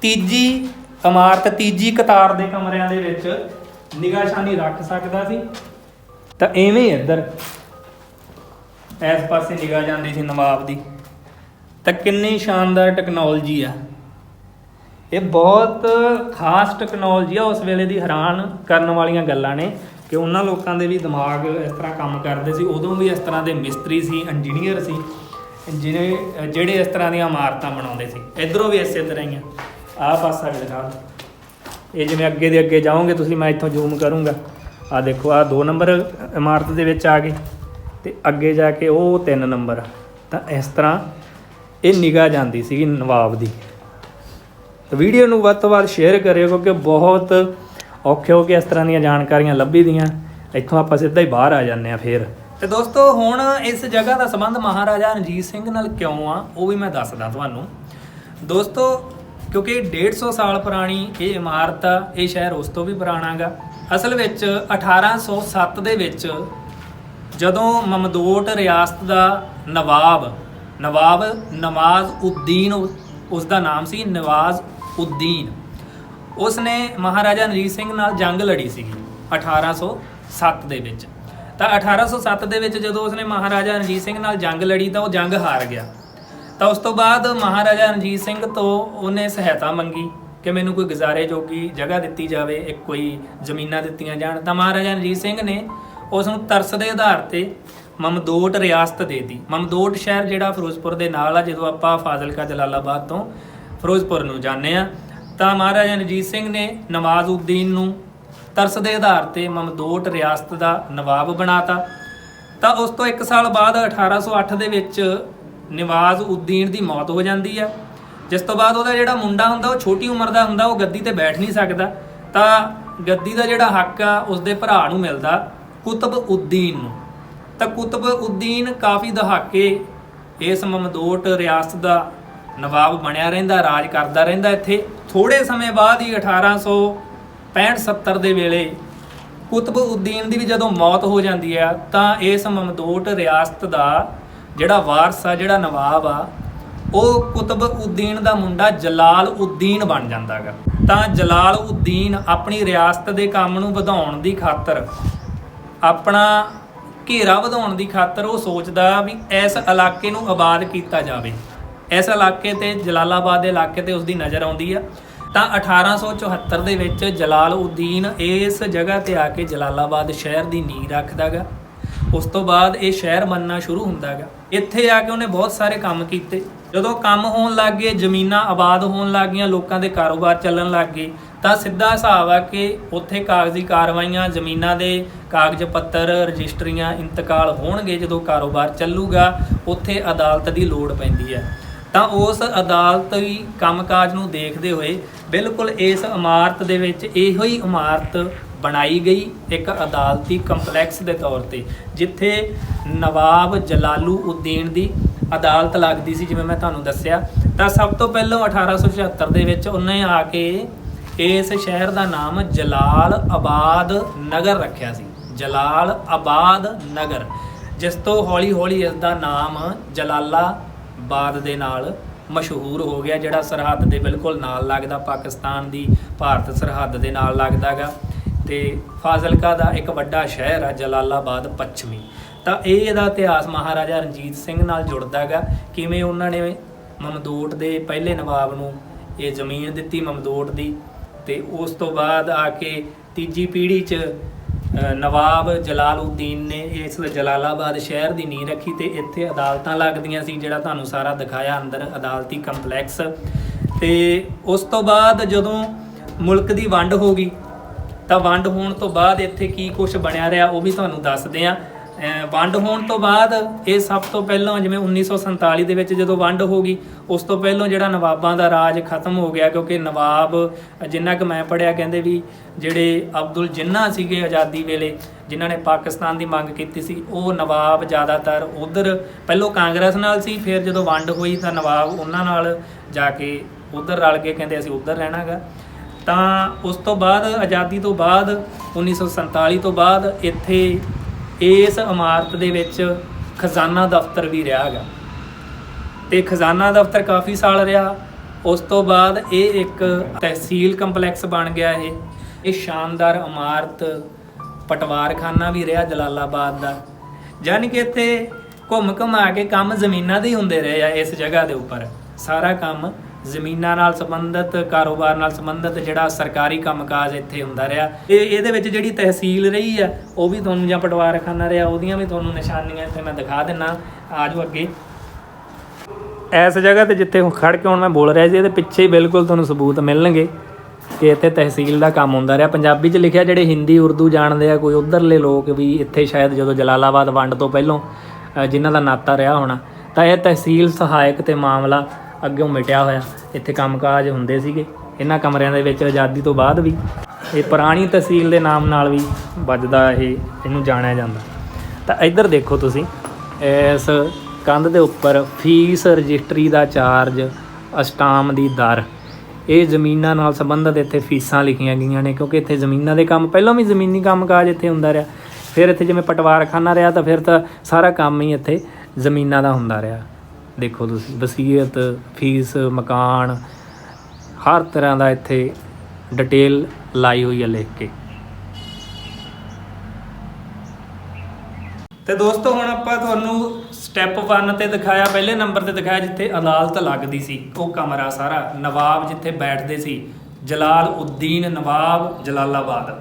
ਤੀਜੀ ਇਮਾਰਤ, ਤੀਜੀ ਕਤਾਰ ਦੇ ਕਮਰਿਆਂ ਦੇ ਵਿੱਚ ਨਿਗਾਹਸ਼ਾਨੀ ਰੱਖ ਸਕਦਾ ਸੀ। ਤਾਂ ਐਵੇਂ ਇੱਧਰ ਇਸ ਪਾਸੇ ਨਿਗਾਹ ਜਾਂਦੀ ਸੀ ਨਵਾਬ ਦੀ। ਤਾਂ ਕਿੰਨੀ ਸ਼ਾਨਦਾਰ ਟੈਕਨੋਲੋਜੀ ਆ। ਇਹ ਬਹੁਤ ਖਾਸ ਟੈਕਨੋਲੋਜੀ ਆ, ਉਸ ਵੇਲੇ ਦੀ ਹੈਰਾਨ ਕਰਨ ਵਾਲੀਆਂ ਗੱਲਾਂ ਨੇ। ਕਿ ਉਹਨਾਂ ਲੋਕਾਂ ਦੇ ਵੀ ਦਿਮਾਗ ਇਸ ਤਰ੍ਹਾਂ ਕੰਮ ਕਰਦੇ ਸੀ। ਉਦੋਂ ਵੀ ਇਸ ਤਰ੍ਹਾਂ ਦੇ ਮਿਸਤਰੀ ਸੀ ਇੰਜੀਨੀਅਰ ਸੀ ਜਿਹੜੇ ਜਿਹੜੇ ਇਸ ਤਰ੍ਹਾਂ ਦੀਆਂ ਇਮਾਰਤਾਂ ਬਣਾਉਂਦੇ ਸੀ। ਇਧਰੋਂ ਵੀ ਇਸੇ ਤਰ੍ਹਾਂ ਹੀ ਆ। ਆਹ ਪਾਸਾ ਵੀ ਦਿਖਾ। ਇਹ ਜਿਵੇਂ ਅੱਗੇ ਦੇ ਅੱਗੇ ਜਾਓਗੇ, ਤੁਸੀਂ, ਮੈਂ ਇੱਥੋਂ ਜ਼ੂਮ ਕਰੂੰਗਾ। ਆ ਦੇਖੋ ਆ 2 ਨੰਬਰ ਇਮਾਰਤ ਦੇ ਵਿੱਚ ਆ ਗਏ ਤੇ ਅੱਗੇ ਜਾ ਕੇ ਉਹ 3 ਨੰਬਰ ਤਾਂ ਇਸ ਤਰ੍ਹਾਂ ਇਹ ਨਿਗਾਹ ਜਾਂਦੀ ਸੀਗੀ ਨਵਾਬ ਦੀ। ਵੀਡੀਓ ਨੂੰ ਵੱਧ ਤੋਂ ਵੱਧ ਸ਼ੇਅਰ ਕਰਿਓ, ਕਿਉਂਕਿ ਬਹੁਤ ਔਖੇ ਹੋ ਕੇ ਇਸ ਤਰ੍ਹਾਂ ਦੀਆਂ ਜਾਣਕਾਰੀਆਂ ਲੱਭੀ ਦੀਆਂ, ਇੱਥੋਂ ਆਪਾਂ ਸਿੱਧਾ ਹੀ ਬਾਹਰ ਆ ਜਾਂਦੇ ਆ ਫੇਰ। ਤੇ ਦੋਸਤੋ, ਹੁਣ ਇਸ ਜਗ੍ਹਾ ਦਾ ਸੰਬੰਧ ਮਹਾਰਾਜਾ ਰਣਜੀਤ ਸਿੰਘ ਨਾਲ ਕਿਉਂ ਆ, ਉਹ ਵੀ ਮੈਂ ਦੱਸਦਾ ਤੁਹਾਨੂੰ। ਦੋਸਤੋ, ਕਿਉਂਕਿ 150 ਸਾਲ ਪੁਰਾਣੀ ਇਹ ਇਮਾਰਤ ਆ, ਇਹ ਸ਼ਹਿਰ ਉਸ ਤੋਂ ਵੀ ਪੁਰਾਣਾ ਗਾ। ਅਸਲ ਵਿੱਚ 1807 ਦੇ ਵਿੱਚ ਜਦੋਂ ਮਮਦੋਟ ਰਿਆਸਤ ਦਾ ਨਵਾਬ ਨਵਾਬ ਨਵਾਜ਼ ਉਦੀਨ ਉਸ ਦਾ ਨਾਮ ਸੀ ਨਵਾਜ਼ ਉਦੀਨ ਉਸ ਨੇ ਮਹਾਰਾਜਾ ਰਣਜੀਤ ਸਿੰਘ ਨਾਲ ਜੰਗ ਲੜੀ ਸੀਗੀ 1807 ਦੇ ਵਿੱਚ। ਤਾਂ 1807 ਦੇ ਵਿੱਚ ਜਦੋਂ ਉਸਨੇ ਮਹਾਰਾਜਾ ਰਣਜੀਤ ਸਿੰਘ ਨਾਲ ਜੰਗ ਲੜੀ ਤਾਂ ਉਹ ਜੰਗ ਹਾਰ ਗਿਆ। ਤਾਂ ਉਸ ਤੋਂ ਬਾਅਦ ਮਹਾਰਾਜਾ ਰਣਜੀਤ ਸਿੰਘ ਤੋਂ ਉਹਨੇ ਸਹਾਇਤਾ ਮੰਗੀ ਕਿ ਮੈਨੂੰ ਕੋਈ ਗੁਜ਼ਾਰੇ ਜੋਗੀ ਜਗ੍ਹਾ ਦਿੱਤੀ ਜਾਵੇ, ਇੱਕ ਕੋਈ ਜ਼ਮੀਨਾਂ ਦਿੱਤੀਆਂ ਜਾਣ। ਤਾਂ ਮਹਾਰਾਜਾ ਰਣਜੀਤ ਸਿੰਘ ਨੇ ਉਸ ਨੂੰ ਤਰਸ ਦੇ ਆਧਾਰ ਤੇ ਮਮਦੋਟ ਰਿਆਸਤ ਦੇ ਦੇਤੀ। ਮਮਦੋਟ ਸ਼ਹਿਰ ਜਿਹੜਾ ਫਿਰੋਜ਼ਪੁਰ ਦੇ ਨਾਲ ਆ, ਜਦੋਂ ਆਪਾਂ ਫਾਜ਼ਿਲਕਾ ਜਲਾਲਾਬਾਦ ਤੋਂ ਫਿਰੋਜ਼ਪੁਰ ਨੂੰ ਜਾਂਦੇ ਆ ਤਾਂ ਮਹਾਰਾਜਾ ਰਣਜੀਤ ਸਿੰਘ ਨੇ ਨਵਾਜ਼ ਉਦੀਨ ਨੂੰ ਤਰਸ ਦੇ ਆਧਾਰ ਤੇ ਮਮਦੋਟ ਰਿਆਸਤ ਦਾ ਨਵਾਬ ਬਣਾਤਾ। ਤਾਂ ਉਸ ਤੋਂ 1 ਸਾਲ ਬਾਅਦ 1808 ਦੇ ਵਿੱਚ ਨਵਾਜ਼ ਉਦੀਨ ਦੀ ਮੌਤ ਹੋ ਜਾਂਦੀ ਆ। ਜਿਸ ਤੋਂ ਬਾਅਦ ਉਹਦਾ ਜਿਹੜਾ ਮੁੰਡਾ ਹੁੰਦਾ, ਉਹ ਛੋਟੀ ਉਮਰ ਦਾ ਹੁੰਦਾ, ਉਹ ਗੱਦੀ ਤੇ ਬੈਠ ਨਹੀਂ ਸਕਦਾ। ਤਾਂ ਗੱਦੀ ਦਾ ਜਿਹੜਾ ਹੱਕ ਆ, ਉਸਦੇ ਭਰਾ ਨੂੰ ਮਿਲਦਾ ਕੁਤਬ ਨੂੰ। ਤਾਂ ਕੁਤਬਉਦੀਨ ਕਾਫੀ ਦਹਾਕੇ ਇਸ ਮਮਦੋਟ ਰਿਆਸਤ ਦਾ ਨਵਾਬ ਬਣਿਆ ਰਹਿੰਦਾ, ਰਾਜ ਕਰਦਾ ਰਹਿੰਦਾ ਇੱਥੇ। ਥੋੜੇ ਸਮੇਂ ਬਾਅਦ ਹੀ 1865 70 ਦੇ ਵੇਲੇ ਕੁਤਬਉਦੀਨ ਦੀ ਵੀ ਜਦੋਂ ਮੌਤ ਹੋ ਜਾਂਦੀ ਆ, ਤਾਂ ਇਸ ਮਮਦੋਟ ਰਿਆਸਤ ਦਾ ਜਿਹੜਾ ਵਾਰਸ ਆ, ਜਿਹੜਾ ਨਵਾਬ ਆ, ਉਹ ਕੁਤਬਉਦੀਨ ਦਾ ਮੁੰਡਾ ਜਲਾਲ ਉਦੀਨ ਬਣ ਜਾਂਦਾਗਾ ਤਾਂ ਜਲਾਲ ਉਦੀਨ ਆਪਣੀ ਰਿਆਸਤ ਦੇ ਕੰਮ ਨੂੰ ਵਧਾਉਣ ਦੀ ਖਾਤਰ, ਆਪਣਾ ਘੇਰਾ ਵਧਾਉਣ ਦੀ ਖਾਤਰ ਉਹ ਸੋਚਦਾ ਵੀ ਇਸ ਇਲਾਕੇ ਨੂੰ ਆਬਾਦ ਕੀਤਾ ਜਾਵੇ। ਇਸ ਇਲਾਕੇ ਤੇ, ਜਲਾਲਾਬਾਦ ਦੇ ਇਲਾਕੇ ਤੇ ਉਸ ਦੀ ਨਜ਼ਰ ਆਉਂਦੀ ਆ। ਤਾਂ 1874 ਦੇ ਵਿੱਚ ਜਲਾਲ ਉਦੀਨ ਇਸ ਜਗ੍ਹਾ ਤੇ ਆ ਕੇ ਜਲਾਲਾਬਾਦ ਸ਼ਹਿਰ ਦੀ ਨੀਂਹ ਰੱਖਦਾਗਾ। ਉਸ ਤੋਂ ਬਾਅਦ ਇਹ ਸ਼ਹਿਰ ਬਣਨਾ ਸ਼ੁਰੂ ਹੁੰਦਾਗਾ। ਇੱਥੇ ਆ ਕੇ ਉਹਨੇ ਬਹੁਤ ਸਾਰੇ ਕੰਮ ਕੀਤੇ। ਜਦੋਂ ਕੰਮ ਹੋਣ ਲੱਗ ਗਏ, ਜ਼ਮੀਨਾਂ ਆਬਾਦ ਹੋਣ ਲੱਗ ਗਈਆਂ, ਲੋਕਾਂ ਦੇ ਕਾਰੋਬਾਰ ਚੱਲਣ ਲੱਗ ਗਏ, ਤਾਂ ਸਿੱਧਾ ਹਿਸਾਬ ਆ ਕਿ ਉੱਥੇ ਕਾਗਜ਼ੀ ਕਾਰਵਾਈਆਂ, ਜ਼ਮੀਨਾਂ ਦੇ ਕਾਗਜ਼ ਪੱਤਰ, ਰਜਿਸਟਰੀਆਂ ਇੰਤਕਾਲ ਹੋਣਗੇ ਜਦੋਂ ਕਾਰੋਬਾਰ ਚੱਲੂਗਾ, ਉੱਥੇ ਅਦਾਲਤ ਦੀ ਲੋੜ ਪੈਂਦੀ ਹੈ। ਤਾਂ ਉਸ ਅਦਾਲਤੀ ਕੰਮਕਾਜ ਨੂੰ ਦੇਖਦੇ ਹੋਏ ਬਿਲਕੁਲ ਇਸ ਇਮਾਰਤ ਦੇ ਵਿੱਚ ਇਹੋ ਹੀ ਇਮਾਰਤ ਬਣਾਈ ਗਈ ਇੱਕ ਅਦਾਲਤੀ ਕੰਪਲੈਕਸ ਦੇ ਤੌਰ ਤੇ, ਜਿੱਥੇ ਨਵਾਬ ਜਲਾਲੂ ਉਦੀਨ ਦੀ ਅਦਾਲਤ ਲੱਗਦੀ ਸੀ, ਜਿਵੇਂ ਮੈਂ ਤੁਹਾਨੂੰ ਦੱਸਿਆ। ਤਾਂ ਸਭ ਤੋਂ ਪਹਿਲਾਂ 1876 ਦੇ ਵਿੱਚ ਉਹਨੇ ਆ ਕੇ ਇਸ ਸ਼ਹਿਰ ਦਾ ਨਾਮ ਜਲਾਲ ਆਬਾਦ ਨਗਰ ਰੱਖਿਆ ਸੀ। ਜਲਾਲ ਆਬਾਦ ਨਗਰ, ਜਿਸ ਤੋਂ ਹੌਲੀ-ਹੌਲੀ ਇਸ ਦਾ ਨਾਮ ਜਲਾਲਾ ਜਲਾਲਾਬਾਦ ਦੇ ਨਾਲ ਮਸ਼ਹੂਰ ਹੋ ਗਿਆ, ਜਿਹੜਾ ਸਰਹੱਦ ਦੇ ਬਿਲਕੁਲ ਨਾਲ ਲੱਗਦਾ, ਪਾਕਿਸਤਾਨ ਦੀ ਭਾਰਤ ਸਰਹੱਦ ਦੇ ਨਾਲ ਲੱਗਦਾਗਾ ਤੇ ਫਾਜ਼ਿਲਕਾ ਦਾ ਇੱਕ ਵੱਡਾ ਸ਼ਹਿਰ ਆ, ਜਲਾਲਾਬਾਦ ਪੱਛਮੀ। ਤਾਂ ਇਹ ਇਹਦਾ ਇਤਿਹਾਸ ਮਹਾਰਾਜਾ ਰਣਜੀਤ ਸਿੰਘ ਨਾਲ ਜੁੜਦਾ ਹੈਗਾ ਕਿਵੇਂ ਉਹਨਾਂ ਨੇ ਮਮਦੋਟ ਦੇ ਪਹਿਲੇ ਨਵਾਬ ਨੂੰ ਇਹ ਜ਼ਮੀਨ ਦਿੱਤੀ, ਮਮਦੋਟ ਦੀ, ਤੇ ਉਸ ਤੋਂ ਬਾਅਦ ਆ ਕੇ ਤੀਜੀ ਪੀੜ੍ਹੀ 'ਚ ਨਵਾਬ ਜਲਾਲਉদ্ਦੀਨ ਨੇ ਇਸ ਜਲਾਲਾਬਾਦ ਸ਼ਹਿਰ ਦੀ ਨੀਂਹ ਰੱਖੀ ਤੇ ਇੱਥੇ ਅਦਾਲਤਾਂ ਲੱਗਦੀਆਂ ਸੀ, ਜਿਹੜਾ ਤੁਹਾਨੂੰ ਸਾਰਾ ਦਿਖਾਇਆ, ਅੰਦਰ ਅਦਾਲਤੀ ਕੰਪਲੈਕਸ। ਤੇ ਉਸ ਤੋਂ ਬਾਅਦ ਜਦੋਂ ਮੁਲਕ ਦੀ ਵੰਡ ਹੋ ਗਈ, ਤਾਂ ਵੰਡ ਹੋਣ ਤੋਂ ਬਾਅਦ ਇੱਥੇ ਕੀ ਕੁਝ ਬਣਿਆ ਰਿਹਾ ਉਹ ਵੀ ਤੁਹਾਨੂੰ ਦੱਸਦੇ ਆ ਵੰਡ ਹੋਣ ਤੋਂ ਬਾਅਦ ਇਹ ਸਭ ਤੋਂ ਪਹਿਲਾਂ ਜਿਵੇਂ 1947 ਦੇ ਵਿੱਚ ਜਦੋਂ ਵੰਡ ਹੋ ਗਈ, ਉਸ ਤੋਂ ਪਹਿਲਾਂ ਜਿਹੜਾ ਨਵਾਬਾਂ ਦਾ ਰਾਜ ਖਤਮ ਹੋ ਗਿਆ, ਕਿਉਂਕਿ ਨਵਾਬ, ਜਿੰਨਾ ਕਿ ਮੈਂ ਪੜਿਆ ਕਹਿੰਦੇ ਵੀ ਜਿਹੜੇ ਅਬਦੁਲ ਜਿੰਨਾ ਸੀਗੇ ਆਜ਼ਾਦੀ ਵੇਲੇ, ਜਿਨ੍ਹਾਂ ਨੇ ਪਾਕਿਸਤਾਨ ਦੀ ਮੰਗ ਕੀਤੀ ਸੀ, ਉਹ ਨਵਾਬ ਜ਼ਿਆਦਾਤਰ ਉਧਰ, ਪਹਿਲਾਂ ਕਾਂਗਰਸ ਨਾਲ ਸੀ, ਫਿਰ ਜਦੋਂ ਵੰਡ ਹੋਈ ਤਾਂ ਨਵਾਬ ਉਹਨਾਂ ਨਾਲ ਜਾ ਕੇ ਉਧਰ ਰਲ ਕੇ ਕਹਿੰਦੇ ਅਸੀਂ ਉਧਰ ਰਹਿਣਾਗਾ ਤਾਂ ਉਸ ਤੋਂ ਬਾਅਦ, ਆਜ਼ਾਦੀ ਤੋਂ ਬਾਅਦ 1947 ਤੋਂ ਬਾਅਦ ਇੱਥੇ ਇਸ ਇਮਾਰਤ ਦੇ ਵਿੱਚ ਖਜ਼ਾਨਾ ਦਫ਼ਤਰ ਵੀ ਰਿਹਾ ਹੈਗਾ। ਤੇ ਖਜ਼ਾਨਾ ਦਫ਼ਤਰ ਕਾਫੀ ਸਾਲ ਰਿਹਾ। ਉਸ ਤੋਂ ਬਾਅਦ ਇਹ ਇੱਕ ਤਹਿਸੀਲ ਕੰਪਲੈਕਸ ਬਣ ਗਿਆ ਇਹ। ਇਹ ਸ਼ਾਨਦਾਰ ਇਮਾਰਤ ਪਟਵਾਰਖਾਨਾ ਵੀ ਰਿਹਾ ਜਲਾਲਾਬਾਦ ਦਾ। ਯਾਨੀ ਕਿ ਇੱਥੇ ਘੁੰਮ ਘੁਮਾ ਕੇ ਕੰਮ ਜ਼ਮੀਨਾਂ ਦੇ ਹੀ ਹੁੰਦੇ ਰਹੇ ਆ ਇਸ ਜਗ੍ਹਾ ਦੇ ਉੱਪਰ। ਸਾਰਾ ਕੰਮ ਜ਼ਮੀਨਾਂ ਨਾਲ ਸੰਬੰਧਿਤ ਕਾਰੋਬਾਰ ਨਾਲ ਸੰਬੰਧਿਤ ਜਿਹੜਾ ਸਰਕਾਰੀ ਕੰਮਕਾਜ ਇੱਥੇ ਹੁੰਦਾ ਰਿਹਾ। ਇਹ ਇਹਦੇ ਵਿੱਚ ਜਿਹੜੀ ਤਹਿਸੀਲ ਰਹੀ ਆ ਉਹ ਵੀ ਤੁਹਾਨੂੰ ਜਾਂ ਪਟਵਾਰਖਾਨਾ ਰਿਹਾ ਉਹਦੀਆਂ ਵੀ ਤੁਹਾਨੂੰ ਨਿਸ਼ਾਨੀਆਂ ਇੱਥੇ ਮੈਂ ਦਿਖਾ ਦਿੰਨਾ। ਆਜੋ ਅੱਗੇ। ਇਸ ਜਗ੍ਹਾ ਤੇ ਜਿੱਥੇ ਹੁਣ ਖੜ ਕੇ ਹੁਣ ਮੈਂ ਬੋਲ ਰਿਹਾ ਸੀ ਇਹਦੇ ਪਿੱਛੇ ਹੀ ਬਿਲਕੁਲ ਤੁਹਾਨੂੰ ਸਬੂਤ ਮਿਲਣਗੇ ਕਿ ਇੱਥੇ ਤਹਿਸੀਲ ਦਾ ਕੰਮ ਹੁੰਦਾ ਰਿਹਾ। ਪੰਜਾਬੀ 'ਚ ਲਿਖਿਆ ਜਿਹੜੇ ਹਿੰਦੀ ਉਰਦੂ ਜਾਣਦੇ ਆ ਕੋਈ ਉਧਰਲੇ ਲੋਕ ਵੀ ਇੱਥੇ ਸ਼ਾਇਦ ਜਦੋਂ ਜਲਾਲਾਬਾਦ ਵੰਡ ਤੋਂ ਪਹਿਲਾਂ ਅ, ਜਿਨ੍ਹਾਂ ਦਾ ਨਾਤਾ ਰਿਹਾ ਹੋਣਾ ਤਾਂ ਇਹ ਤਹਿਸੀਲ ਸਹਾਇਕ ਤੇ ਮਾਮਲਾ ਅੱਗੋਂ ਮਿਟਿਆ ਹੋਇਆ। ਇੱਥੇ ਕੰਮਕਾਜ ਹੁੰਦੇ ਸੀਗੇ। ਇਹਨਾਂ ਕਮਰਿਆਂ ਦੇ ਵਿੱਚ ਆਜ਼ਾਦੀ ਤੋਂ ਬਾਅਦ ਵੀ ਇਹ ਪੁਰਾਣੀ ਤਹਿਸੀਲ ਦੇ ਨਾਮ ਨਾਲ ਵੀ ਵੱਜਦਾ ਇਹ, ਇਹਨੂੰ ਜਾਣਿਆ ਜਾਂਦਾ। ਤਾਂ ਇੱਧਰ ਦੇਖੋ ਤੁਸੀਂ, ਇਸ ਕੰਧ ਦੇ ਉੱਪਰ ਫੀਸ ਰਜਿਸਟਰੀ ਦਾ ਚਾਰਜ ਅਸਟਾਮ ਦੀ ਦਰ। ਇਹ ਜ਼ਮੀਨਾਂ ਨਾਲ ਸੰਬੰਧਿਤ ਇੱਥੇ ਫੀਸਾਂ ਲਿਖੀਆਂ ਗਈਆਂ ਨੇ, ਕਿਉਂਕਿ ਇੱਥੇ ਜ਼ਮੀਨਾਂ ਦੇ ਕੰਮ, ਪਹਿਲਾਂ ਵੀ ਜ਼ਮੀਨੀ ਕੰਮਕਾਜ ਇੱਥੇ ਹੁੰਦਾ ਰਿਹਾ। ਫਿਰ ਇੱਥੇ ਜਿਵੇਂ ਪਟਵਾਰਖਾਨਾ ਰਿਹਾ, ਤਾਂ ਫਿਰ ਤਾਂ ਸਾਰਾ ਕੰਮ ਹੀ ਇੱਥੇ ਜ਼ਮੀਨਾਂ ਦਾ ਹੁੰਦਾ ਰਿਹਾ। ਦੇਖੋ ਤੁਸੀਂ, ਵਸੀਅਤ, ਫੀਸ, ਮਕਾਨ, ਹਰ ਤਰ੍ਹਾਂ ਦਾ ਇੱਥੇ ਡਿਟੇਲ ਲਾਈ ਹੋਈ ਹੈ ਲਿਖ ਕੇ। ਤੇ ਦੋਸਤੋ, ਹੁਣ ਆਪਾਂ ਤੁਹਾਨੂੰ ਸਟੈਪ 1 ਤੇ ਦਿਖਾਇਆ, ਪਹਿਲੇ ਨੰਬਰ ਤੇ ਦਿਖਾਇਆ, ਜਿੱਥੇ ਅਦਾਲਤ ਲੱਗਦੀ ਸੀ। ਉਹ ਕਮਰਾ ਸਾਰਾ ਨਵਾਬ ਜਿੱਥੇ ਬੈਠਦੇ ਸੀ ਜਲਾਲ ਉਦੀਨ ਨਵਾਬ ਜਲਾਲਾਬਾਦ।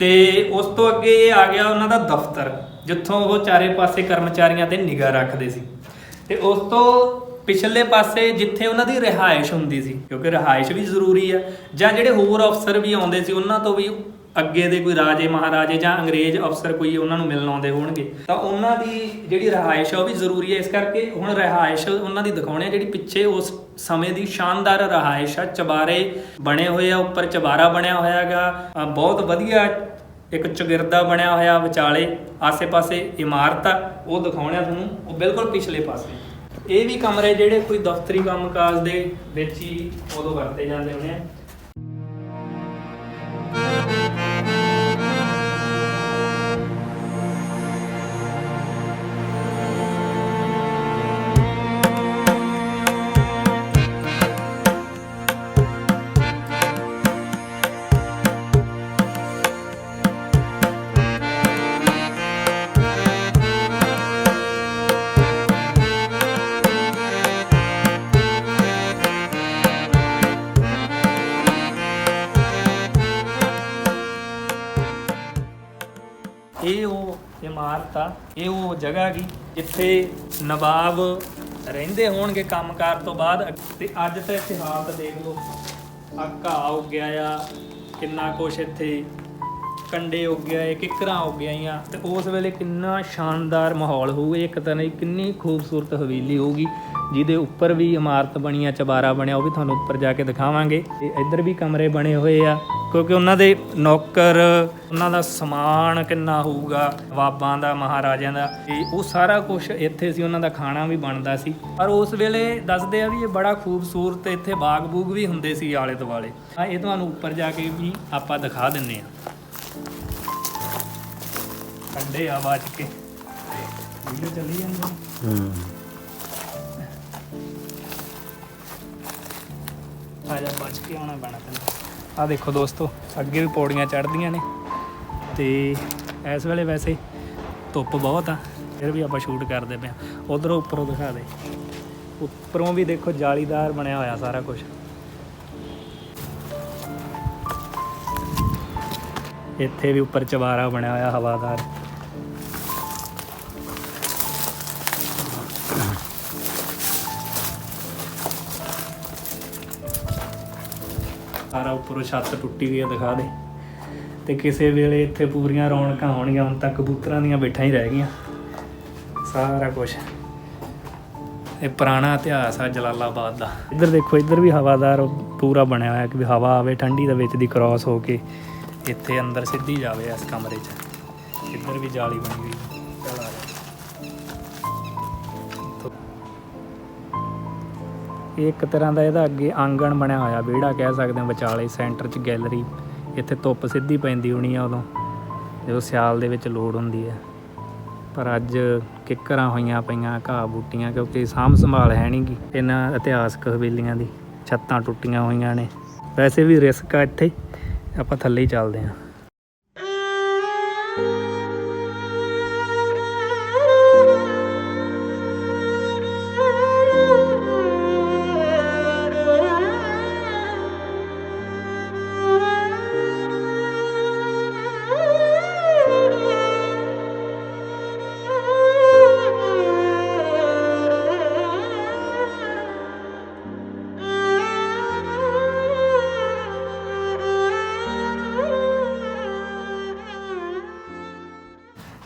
ਤੇ ਉਸ ਤੋਂ ਅੱਗੇ ਇਹ ਆ ਗਿਆ ਉਹਨਾਂ ਦਾ ਦਫ਼ਤਰ, ਜਿੱਥੋਂ ਉਹ ਚਾਰੇ ਪਾਸੇ ਕਰਮਚਾਰੀਆਂ ਤੇ ਨਿਗਾਹ ਰੱਖਦੇ ਸੀ। ਤੇ ਉਸ ਤੋਂ ਪਿਛਲੇ ਪਾਸੇ ਜਿੱਥੇ ਉਹਨਾਂ ਦੀ ਰਿਹਾਇਸ਼ ਹੁੰਦੀ ਸੀ, ਕਿਉਂਕਿ ਰਿਹਾਇਸ਼ ਵੀ ਜ਼ਰੂਰੀ ਆ, ਜਾਂ ਜਿਹੜੇ ਹੋਰ ਅਫਸਰ ਵੀ ਆਉਂਦੇ ਸੀ, ਉਹਨਾਂ ਤੋਂ ਵੀ ਅੱਗੇ ਦੇ ਕੋਈ ਰਾਜੇ, ਮਹਾਰਾਜੇ ਜਾਂ ਅੰਗਰੇਜ਼ ਅਫਸਰ ਕੋਈ ਉਹਨਾਂ ਨੂੰ ਮਿਲਣ ਆਉਂਦੇ ਹੋਣਗੇ, ਤਾਂ ਉਹਨਾਂ ਦੀ ਜਿਹੜੀ ਰਿਹਾਇਸ਼ ਆ ਉਹ ਵੀ ਜ਼ਰੂਰੀ ਹੈ ਇਸ ਕਰਕੇ ਹੁਣ ਰਿਹਾਇਸ਼ ਉਹਨਾਂ ਦੀ ਦਿਖਾਉਣੀ ਹੈ ਜਿਹੜੀ ਪਿੱਛੇ ਉਸ ਸਮੇਂ ਦੀ ਸ਼ਾਨਦਾਰ ਰਿਹਾਇਸ਼ ਆ, ਚਬਾਰੇ ਬਣੇ ਹੋਏ ਆ, ਉੱਪਰ ਚਬਾਰਾ ਬਣਿਆ ਹੋਇਆ ਹੈਗਾ ਬਹੁਤ ਵਧੀਆ ਇੱਕ ਚੌਗਿਰਦਾ ਬਣਿਆ ਹੋਇਆ ਵਿਚਾਲੇ, ਆਸੇ-ਪਾਸੇ ਇਮਾਰਤ ਆ, ਉਹ ਦਿਖਾਉਣਿਆ ਤੁਹਾਨੂੰ, ਉਹ ਬਿਲਕੁਲ ਪਿਛਲੇ ਪਾਸੇ। ਇਹ ਵੀ ਕਮਰੇ ਜਿਹੜੇ ਕੋਈ ਦਫ਼ਤਰੀ ਕੰਮਕਾਜ ਦੇ ਵਿੱਚ ਹੀ ਉਦੋਂ ਵਰਤੇ ਜਾਂਦੇ ਹੋਣੇ ਆ। ਇਮਾਰਤ ਆ ਇਹ ਉਹ ਜਗ੍ਹਾ ਗੀ ਜਿੱਥੇ ਨਵਾਬ ਰਹਿੰਦੇ ਹੋਣਗੇ ਕੰਮਕਾਰ ਤੋਂ ਬਾਅਦ। ਤੇ ਅੱਜ ਤਾਂ ਇੱਥੇ ਹਾਲਤ ਦੇਖ ਲਓ ਆ ਘਾਹ ਉੱਗ ਗਿਆ ਆ, ਕਿੰਨਾ ਕੁਛ ਇੱਥੇ, ਕੰਡੇ ਉੱਗ ਗਿਆ ਏ ਕਿਕਰਾਂ ਉੱਗ ਗਈਆਂ। ਤੇ ਉਸ ਵੇਲੇ ਕਿੰਨਾ ਸ਼ਾਨਦਾਰ ਮਾਹੌਲ ਹੋਊਗਾ ਇੱਕ ਤਾਂ ਨਹੀਂ, ਕਿੰਨੀ ਖੂਬਸੂਰਤ ਹਵੇਲੀ ਹੋਊਗੀ। ਜਿਹਦੇ ਉੱਪਰ ਵੀ ਇਮਾਰਤ ਬਣੀ ਆ, ਚਬਾਰਾ ਬਣਿਆ, ਉਹ ਵੀ ਤੁਹਾਨੂੰ ਉੱਪਰ ਜਾ ਕੇ ਦਿਖਾਵਾਂਗੇ। ਤੇ ਇੱਧਰ ਵੀ ਕਮਰੇ ਬਣੇ ਹੋਏ ਆ, ਕਿਉਂਕਿ ਉਹਨਾਂ ਦੇ ਨੌਕਰ, ਉਹਨਾਂ ਦਾ ਸਮਾਨ ਕਿੰਨਾ ਹੋਊਗਾ ਨਵਾਬਾਂ ਦਾ, ਮਹਾਰਾਜਿਆਂ ਦਾ, ਤੇ ਉਹ ਸਾਰਾ ਕੁਝ ਇੱਥੇ ਸੀ, ਉਹਨਾਂ ਦਾ ਖਾਣਾ ਵੀ ਬਣਦਾ ਸੀ। ਪਰ ਉਸ ਵੇਲੇ ਦੱਸਦੇ ਆ ਵੀ ਇਹ ਬੜਾ ਖੂਬਸੂਰਤ ਇੱਥੇ ਬਾਗ ਬੂਗ ਵੀ ਹੁੰਦੇ ਸੀ ਆਲੇ ਦੁਆਲੇ ਆ ਇਹ ਤੁਹਾਨੂੰ ਉੱਪਰ ਜਾ ਕੇ ਵੀ ਆਪਾਂ ਦਿਖਾ ਦਿੰਨੇ ਆ। ਠੰਡੇ ਆ ਬਾਚ ਕੇ। ਵੀਡੀਓ ਚੱਲੀ ਜਾਂਦੀ ਹੂੰ। ਆ ਜਾ, ਬਚ ਕੇ ਆਉਣਾ ਪੈਣਾ ਤੈਨੂੰ। ਆ ਦੇਖੋ ਦੋਸਤੋ, ਅੱਗੇ ਵੀ ਪੌੜੀਆਂ ਚੜ੍ਹਦੀਆਂ ਨੇ ਤੇ ਇਸ ਵੇਲੇ ਵੈਸੇ ਧੁੱਪ ਬਹੁਤ ਆ, ਫਿਰ ਵੀ ਆਪਾਂ ਸ਼ੂਟ ਕਰਦੇ ਪਏ ਆ। ਉਧਰੋਂ ਉੱਪਰੋਂ ਦਿਖਾ ਦੇ। ਉੱਪਰੋਂ ਵੀ ਦੇਖੋ ਜਾਲੀਦਾਰ ਬਣਿਆ ਹੋਇਆ ਸਾਰਾ ਕੁਝ ਇੱਥੇ ਵੀ ਉੱਪਰ ਚਵਾਰਾ ਬਣਿਆ ਹੋਇਆ ਹਵਾਦਾਰ। ਸਾਰਾ ਉੱਪਰੋਂ ਛੱਤ ਟੁੱਟੀ ਹੋਈ ਆ, ਦਿਖਾ ਦੇ। ਤੇ ਕਿਸੇ ਵੇਲੇ ਇੱਥੇ ਪੂਰੀਆਂ ਰੌਣਕਾਂ ਹੋਣਗੀਆਂ, ਹੁਣ ਤੱਕ ਕਬੂਤਰਾਂ ਦੀਆਂ ਬੈਠਾਂ ਹੀ ਰਹਿ ਗਈਆਂ। ਸਾਰਾ ਕੁਝ ਇਹ ਪੁਰਾਣਾ ਇਤਿਹਾਸ ਆ ਜਲਾਲਾਬਾਦ ਦਾ। ਇੱਧਰ ਦੇਖੋ, ਇੱਧਰ ਵੀ ਹਵਾਦਾਰ ਪੂਰਾ ਬਣਿਆ ਹੋਇਆ ਕਿ ਵੀ ਹਵਾ ਆਵੇ, ਠੰਡੀ ਦੇ ਵਿੱਚ ਦੀ ਕ੍ਰਾਸ ਹੋ ਕੇ ਇੱਥੇ ਅੰਦਰ ਸਿੱਧੀ ਜਾਵੇ ਇਸ ਕਮਰੇ 'ਚ। ਇੱਧਰ ਵੀ ਜਾਲੀ ਬਣੀ ਹੋਈ। ਇਹ ਇੱਕ ਤਰ੍ਹਾਂ ਦਾ ਇਹਦਾ ਅੱਗੇ ਆਂਗਣ ਬਣਿਆ ਹੋਇਆ ਵਿਹੜਾ ਕਹਿ ਸਕਦੇ ਹਾਂ ਵਿਚਾਲੇ ਸੈਂਟਰ 'ਚ ਗੈਲਰੀ, ਇੱਥੇ ਧੁੱਪ ਸਿੱਧੀ ਪੈਂਦੀ ਹੋਣੀ ਆ ਉਦੋਂ ਜਦੋਂ ਸਿਆਲ ਦੇ ਵਿੱਚ ਲੋੜ ਹੁੰਦੀ ਹੈ ਪਰ ਅੱਜ ਕਿੱਕਰਾਂ ਹੋਈਆਂ ਪਈਆਂ, ਘਾਹ ਬੂਟੀਆਂ, ਕਿਉਂਕਿ ਸਾਂਭ ਸੰਭਾਲ ਹੈ ਨਹੀਂਗੀ ਇਹਨਾਂ ਇਤਿਹਾਸਕ ਹਵੇਲੀਆਂ ਦੀ, ਛੱਤਾਂ ਟੁੱਟੀਆਂ ਹੋਈਆਂ ਨੇ। ਵੈਸੇ ਵੀ ਰਿਸਕ ਆ ਇੱਥੇ, ਆਪਾਂ ਥੱਲੇ ਹੀ ਚੱਲਦੇ ਹਾਂ।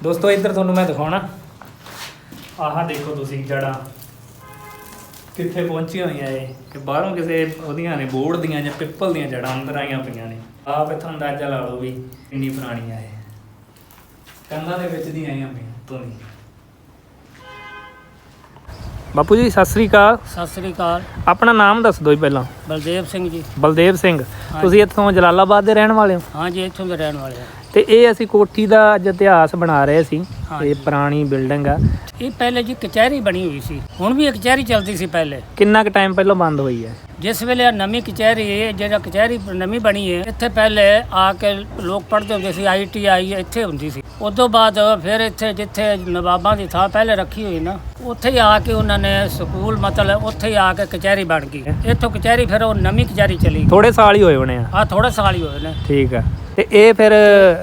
ਦੋਸਤੋ ਇੱਧਰ ਤੁਹਾਨੂੰ ਮੈਂ ਦਿਖਾਉਣਾ। ਆਹ ਦੇਖੋ ਤੁਸੀਂ ਜੜਾ ਕਿੱਥੇ ਪਹੁੰਚੀਆਂ ਹੋਈਆਂ ਇਹ। ਕਿ ਬਾਹਰੋਂ ਕਿਸੇ ਉਹਦੀਆਂ ਨੇ ਬੋਰਡ ਦੀਆਂ ਜਾਂ ਪਿੱਪਲ ਦੀਆਂ ਜੜਾਂ ਅੰਦਰ ਆਈਆਂ ਪਈਆਂ ਨੇ। ਆਪ ਇੱਥੋਂ ਅੰਦਾਜ਼ਾ ਲਾ ਲਓ ਵੀ ਕਿੰਨੀ ਪੁਰਾਣੀ ਆ ਇਹ। ਕੰਨਾਂ ਦੇ ਵਿੱਚ ਦੀਆਂ ਆਈਆਂ ਪਈਆਂ ਤੋਂ ਦੀ ਬਾਪੂ ਜੀ ਸਤਿ ਸ੍ਰੀ ਅਕਾਲ। ਸਤਿ ਸ੍ਰੀ ਅਕਾਲ। ਆਪਣਾ ਨਾਮ ਦੱਸ ਦਿਓ ਜੀ ਪਹਿਲਾਂ। ਬਲਦੇਵ ਸਿੰਘ ਜੀ। ਬਲਦੇਵ ਸਿੰਘ। ਤੁਸੀਂ ਇੱਥੋਂ ਜਲਾਲਾਬਾਦ ਦੇ ਰਹਿਣ ਵਾਲੇ ਹੋ? ਹਾਂ ਜੀ ਇੱਥੋਂ ਦੇ ਰਹਿਣ ਵਾਲੇ ਆ ਤੇ ਇਹ ਅਸੀਂ ਕੋਠੀ ਦਾ ਅੱਜ ਇਤਿਹਾਸ ਬਣਾ ਰਹੇ ਸੀ ਇਹ। ਪੁਰਾਣੀ ਬਿਲਡਿੰਗ ਆ। ਇਹ ਪਹਿਲੇ ਜੀ ਕਚਹਿਰੀ ਬਣੀ ਹੋਈ ਸੀ ਹੁਣ ਵੀ ਇਹ ਕਚਹਿਰੀ ਚੱਲਦੀ ਸੀ ਪਹਿਲੇ। ਕਿੰਨਾ ਕੁ ਟਾਈਮ ਪਹਿਲਾਂ ਬੰਦ ਹੋਈ ਹੈ? ਜਿਸ ਵੇਲੇ ਆਹ ਨਵੀਂ ਕਚਹਿਰੀ ਹੈ ਜਿਹੜਾ ਕਚਹਿਰੀ ਨਵੀਂ ਬਣੀ ਹੈ ਇੱਥੇ ਪਹਿਲੇ ਆ ਕੇ ਲੋਕ ਪੜ੍ਹਦੇ ਹੁੰਦੇ ਸੀ ਆਈਟੀਆਈ ਇੱਥੇ ਹੁੰਦੀ ਸੀ। ਉਸ ਤੋਂ ਬਾਅਦ ਫਿਰ ਇੱਥੇ ਜਿੱਥੇ ਨਵਾਬਾਂ ਦੀ ਥਾਂ ਪਹਿਲੇ ਰੱਖੀ ਹੋਈ ਨਾ ਉੱਥੇ ਹੀ ਆ ਕੇ ਉਹਨਾਂ ਨੇ ਸਕੂਲ ਮਤਲਬ ਉੱਥੇ ਹੀ ਆ ਕੇ ਕਚਹਿਰੀ ਬਣ ਗਈ। ਇੱਥੋਂ ਕਚਹਿਰੀ ਫਿਰ ਉਹ ਨਵੀਂ ਕਚਹਿਰੀ ਚਲੀ ਥੋੜੇ ਸਾਲ ਹੀ ਹੋਏ ਹੋਣੇ ਆ। ਆ ਥੋੜੇ ਸਾਲ ਹੀ ਹੋਏ ਨੇ। ਠੀਕ ਆ। ਤੇ ਇਹ ਫਿਰ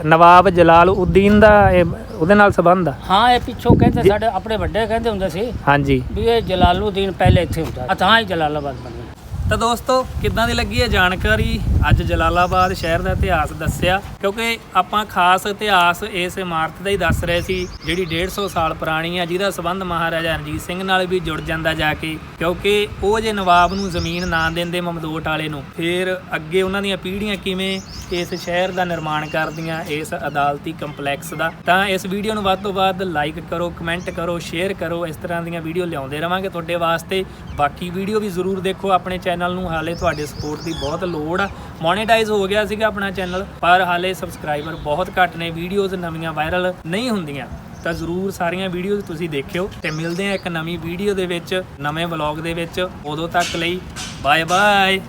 ਨਵਾਬ ਜਲਾਲ ਉਦੀਨ ਦਾ ਇਹ ਉਹਦੇ ਨਾਲ ਸੰਬੰਧ ਆ? ਹਾਂ ਇਹ ਪਿੱਛੋਂ ਕਹਿੰਦੇ ਸਾਡੇ ਆਪਣੇ ਵੱਡੇ ਕਹਿੰਦੇ ਹੁੰਦੇ ਸੀ ਹਾਂਜੀ। ਵੀ ਇਹ ਜਲਾਲੂਦੀਨ ਪਹਿਲੇ ਇੱਥੇ ਹੁੰਦਾ ਆ ਤਾਂ ਹੀ ਜਲਾਲਾਬਾਦ ਬਣਿਆ ਤਾਂ ਦੋਸਤੋ, ਕਿੱਦਾਂ ਦੀ ਲੱਗੀ ਹੈ ਜਾਣਕਾਰੀ? ਅੱਜ ਜਲਾਲਾਬਾਦ ਸ਼ਹਿਰ ਦਾ ਇਤਿਹਾਸ ਦੱਸਿਆ, ਕਿਉਂਕਿ ਆਪਾਂ ਖਾਸ ਇਤਿਹਾਸ ਇਸ ਇਮਾਰਤ ਦਾ ਹੀ ਦੱਸ ਰਹੇ ਸੀ, ਜਿਹੜੀ 150 ਸਾਲ ਪੁਰਾਣੀ ਆ, ਜਿਹਦਾ ਸਬੰਧ ਮਹਾਰਾਜਾ ਰਣਜੀਤ ਸਿੰਘ ਨਾਲ ਵੀ ਜੁੜ ਜਾਂਦਾ ਜਾ ਕੇ, ਕਿਉਂਕਿ ਉਹ ਜੇ ਨਵਾਬ ਨੂੰ ਜ਼ਮੀਨ ਨਾ ਦਿੰਦੇ ਮਮਦੋਟ ਵਾਲੇ ਨੂੰ, ਫਿਰ ਅੱਗੇ ਉਹਨਾਂ ਦੀਆਂ ਪੀੜ੍ਹੀਆਂ ਕਿਵੇਂ ਇਸ ਸ਼ਹਿਰ ਦਾ ਨਿਰਮਾਣ ਕਰਦੀਆਂ, ਇਸ ਅਦਾਲਤੀ ਕੰਪਲੈਕਸ ਦਾ? ਤਾਂ ਇਸ ਵੀਡੀਓ ਨੂੰ ਵੱਧ ਤੋਂ ਵੱਧ ਲਾਈਕ ਕਰੋ, ਕਮੈਂਟ ਕਰੋ, ਸ਼ੇਅਰ ਕਰੋ, ਇਸ ਤਰ੍ਹਾਂ ਦੀਆਂ ਵੀਡੀਓ ਲਿਆਉਂਦੇ ਰਵਾਂਗੇ ਤੁਹਾਡੇ ਵਾਸਤੇ। ਬਾਕੀ ਵੀਡੀਓ ਵੀ ਜ਼ਰੂਰ ਦੇਖੋ ਆਪਣੇ ਚੈਨਲ ਨੂੰ ਹਾਲੇ ਤੁਹਾਡੇ ਸਪੋਰਟ ਦੀ ਬਹੁਤ ਲੋੜ ਆ। ਮੋਨੇਟਾਈਜ਼ ਹੋ ਗਿਆ ਸੀਗਾ ਆਪਣਾ ਚੈਨਲ ਪਰ ਹਾਲੇ ਸਬਸਕ੍ਰਾਈਬਰ ਬਹੁਤ ਘੱਟ ਨੇ ਵੀਡੀਓਜ਼ ਨਵੀਆਂ ਵਾਇਰਲ ਨਹੀਂ ਹੁੰਦੀਆਂ। ਤਾਂ ਜ਼ਰੂਰ ਸਾਰੀਆਂ ਵੀਡੀਓਜ਼ ਤੁਸੀਂ ਦੇਖਿਓ ਤੇ ਮਿਲਦੇ ਆ ਇੱਕ ਨਵੀਂ ਵੀਡੀਓ ਦੇ ਵਿੱਚ, ਨਵੇਂ ਵਲੌਗ ਦੇ ਵਿੱਚ। ਉਦੋਂ ਤੱਕ ਲਈ ਬਾਏ ਬਾਏ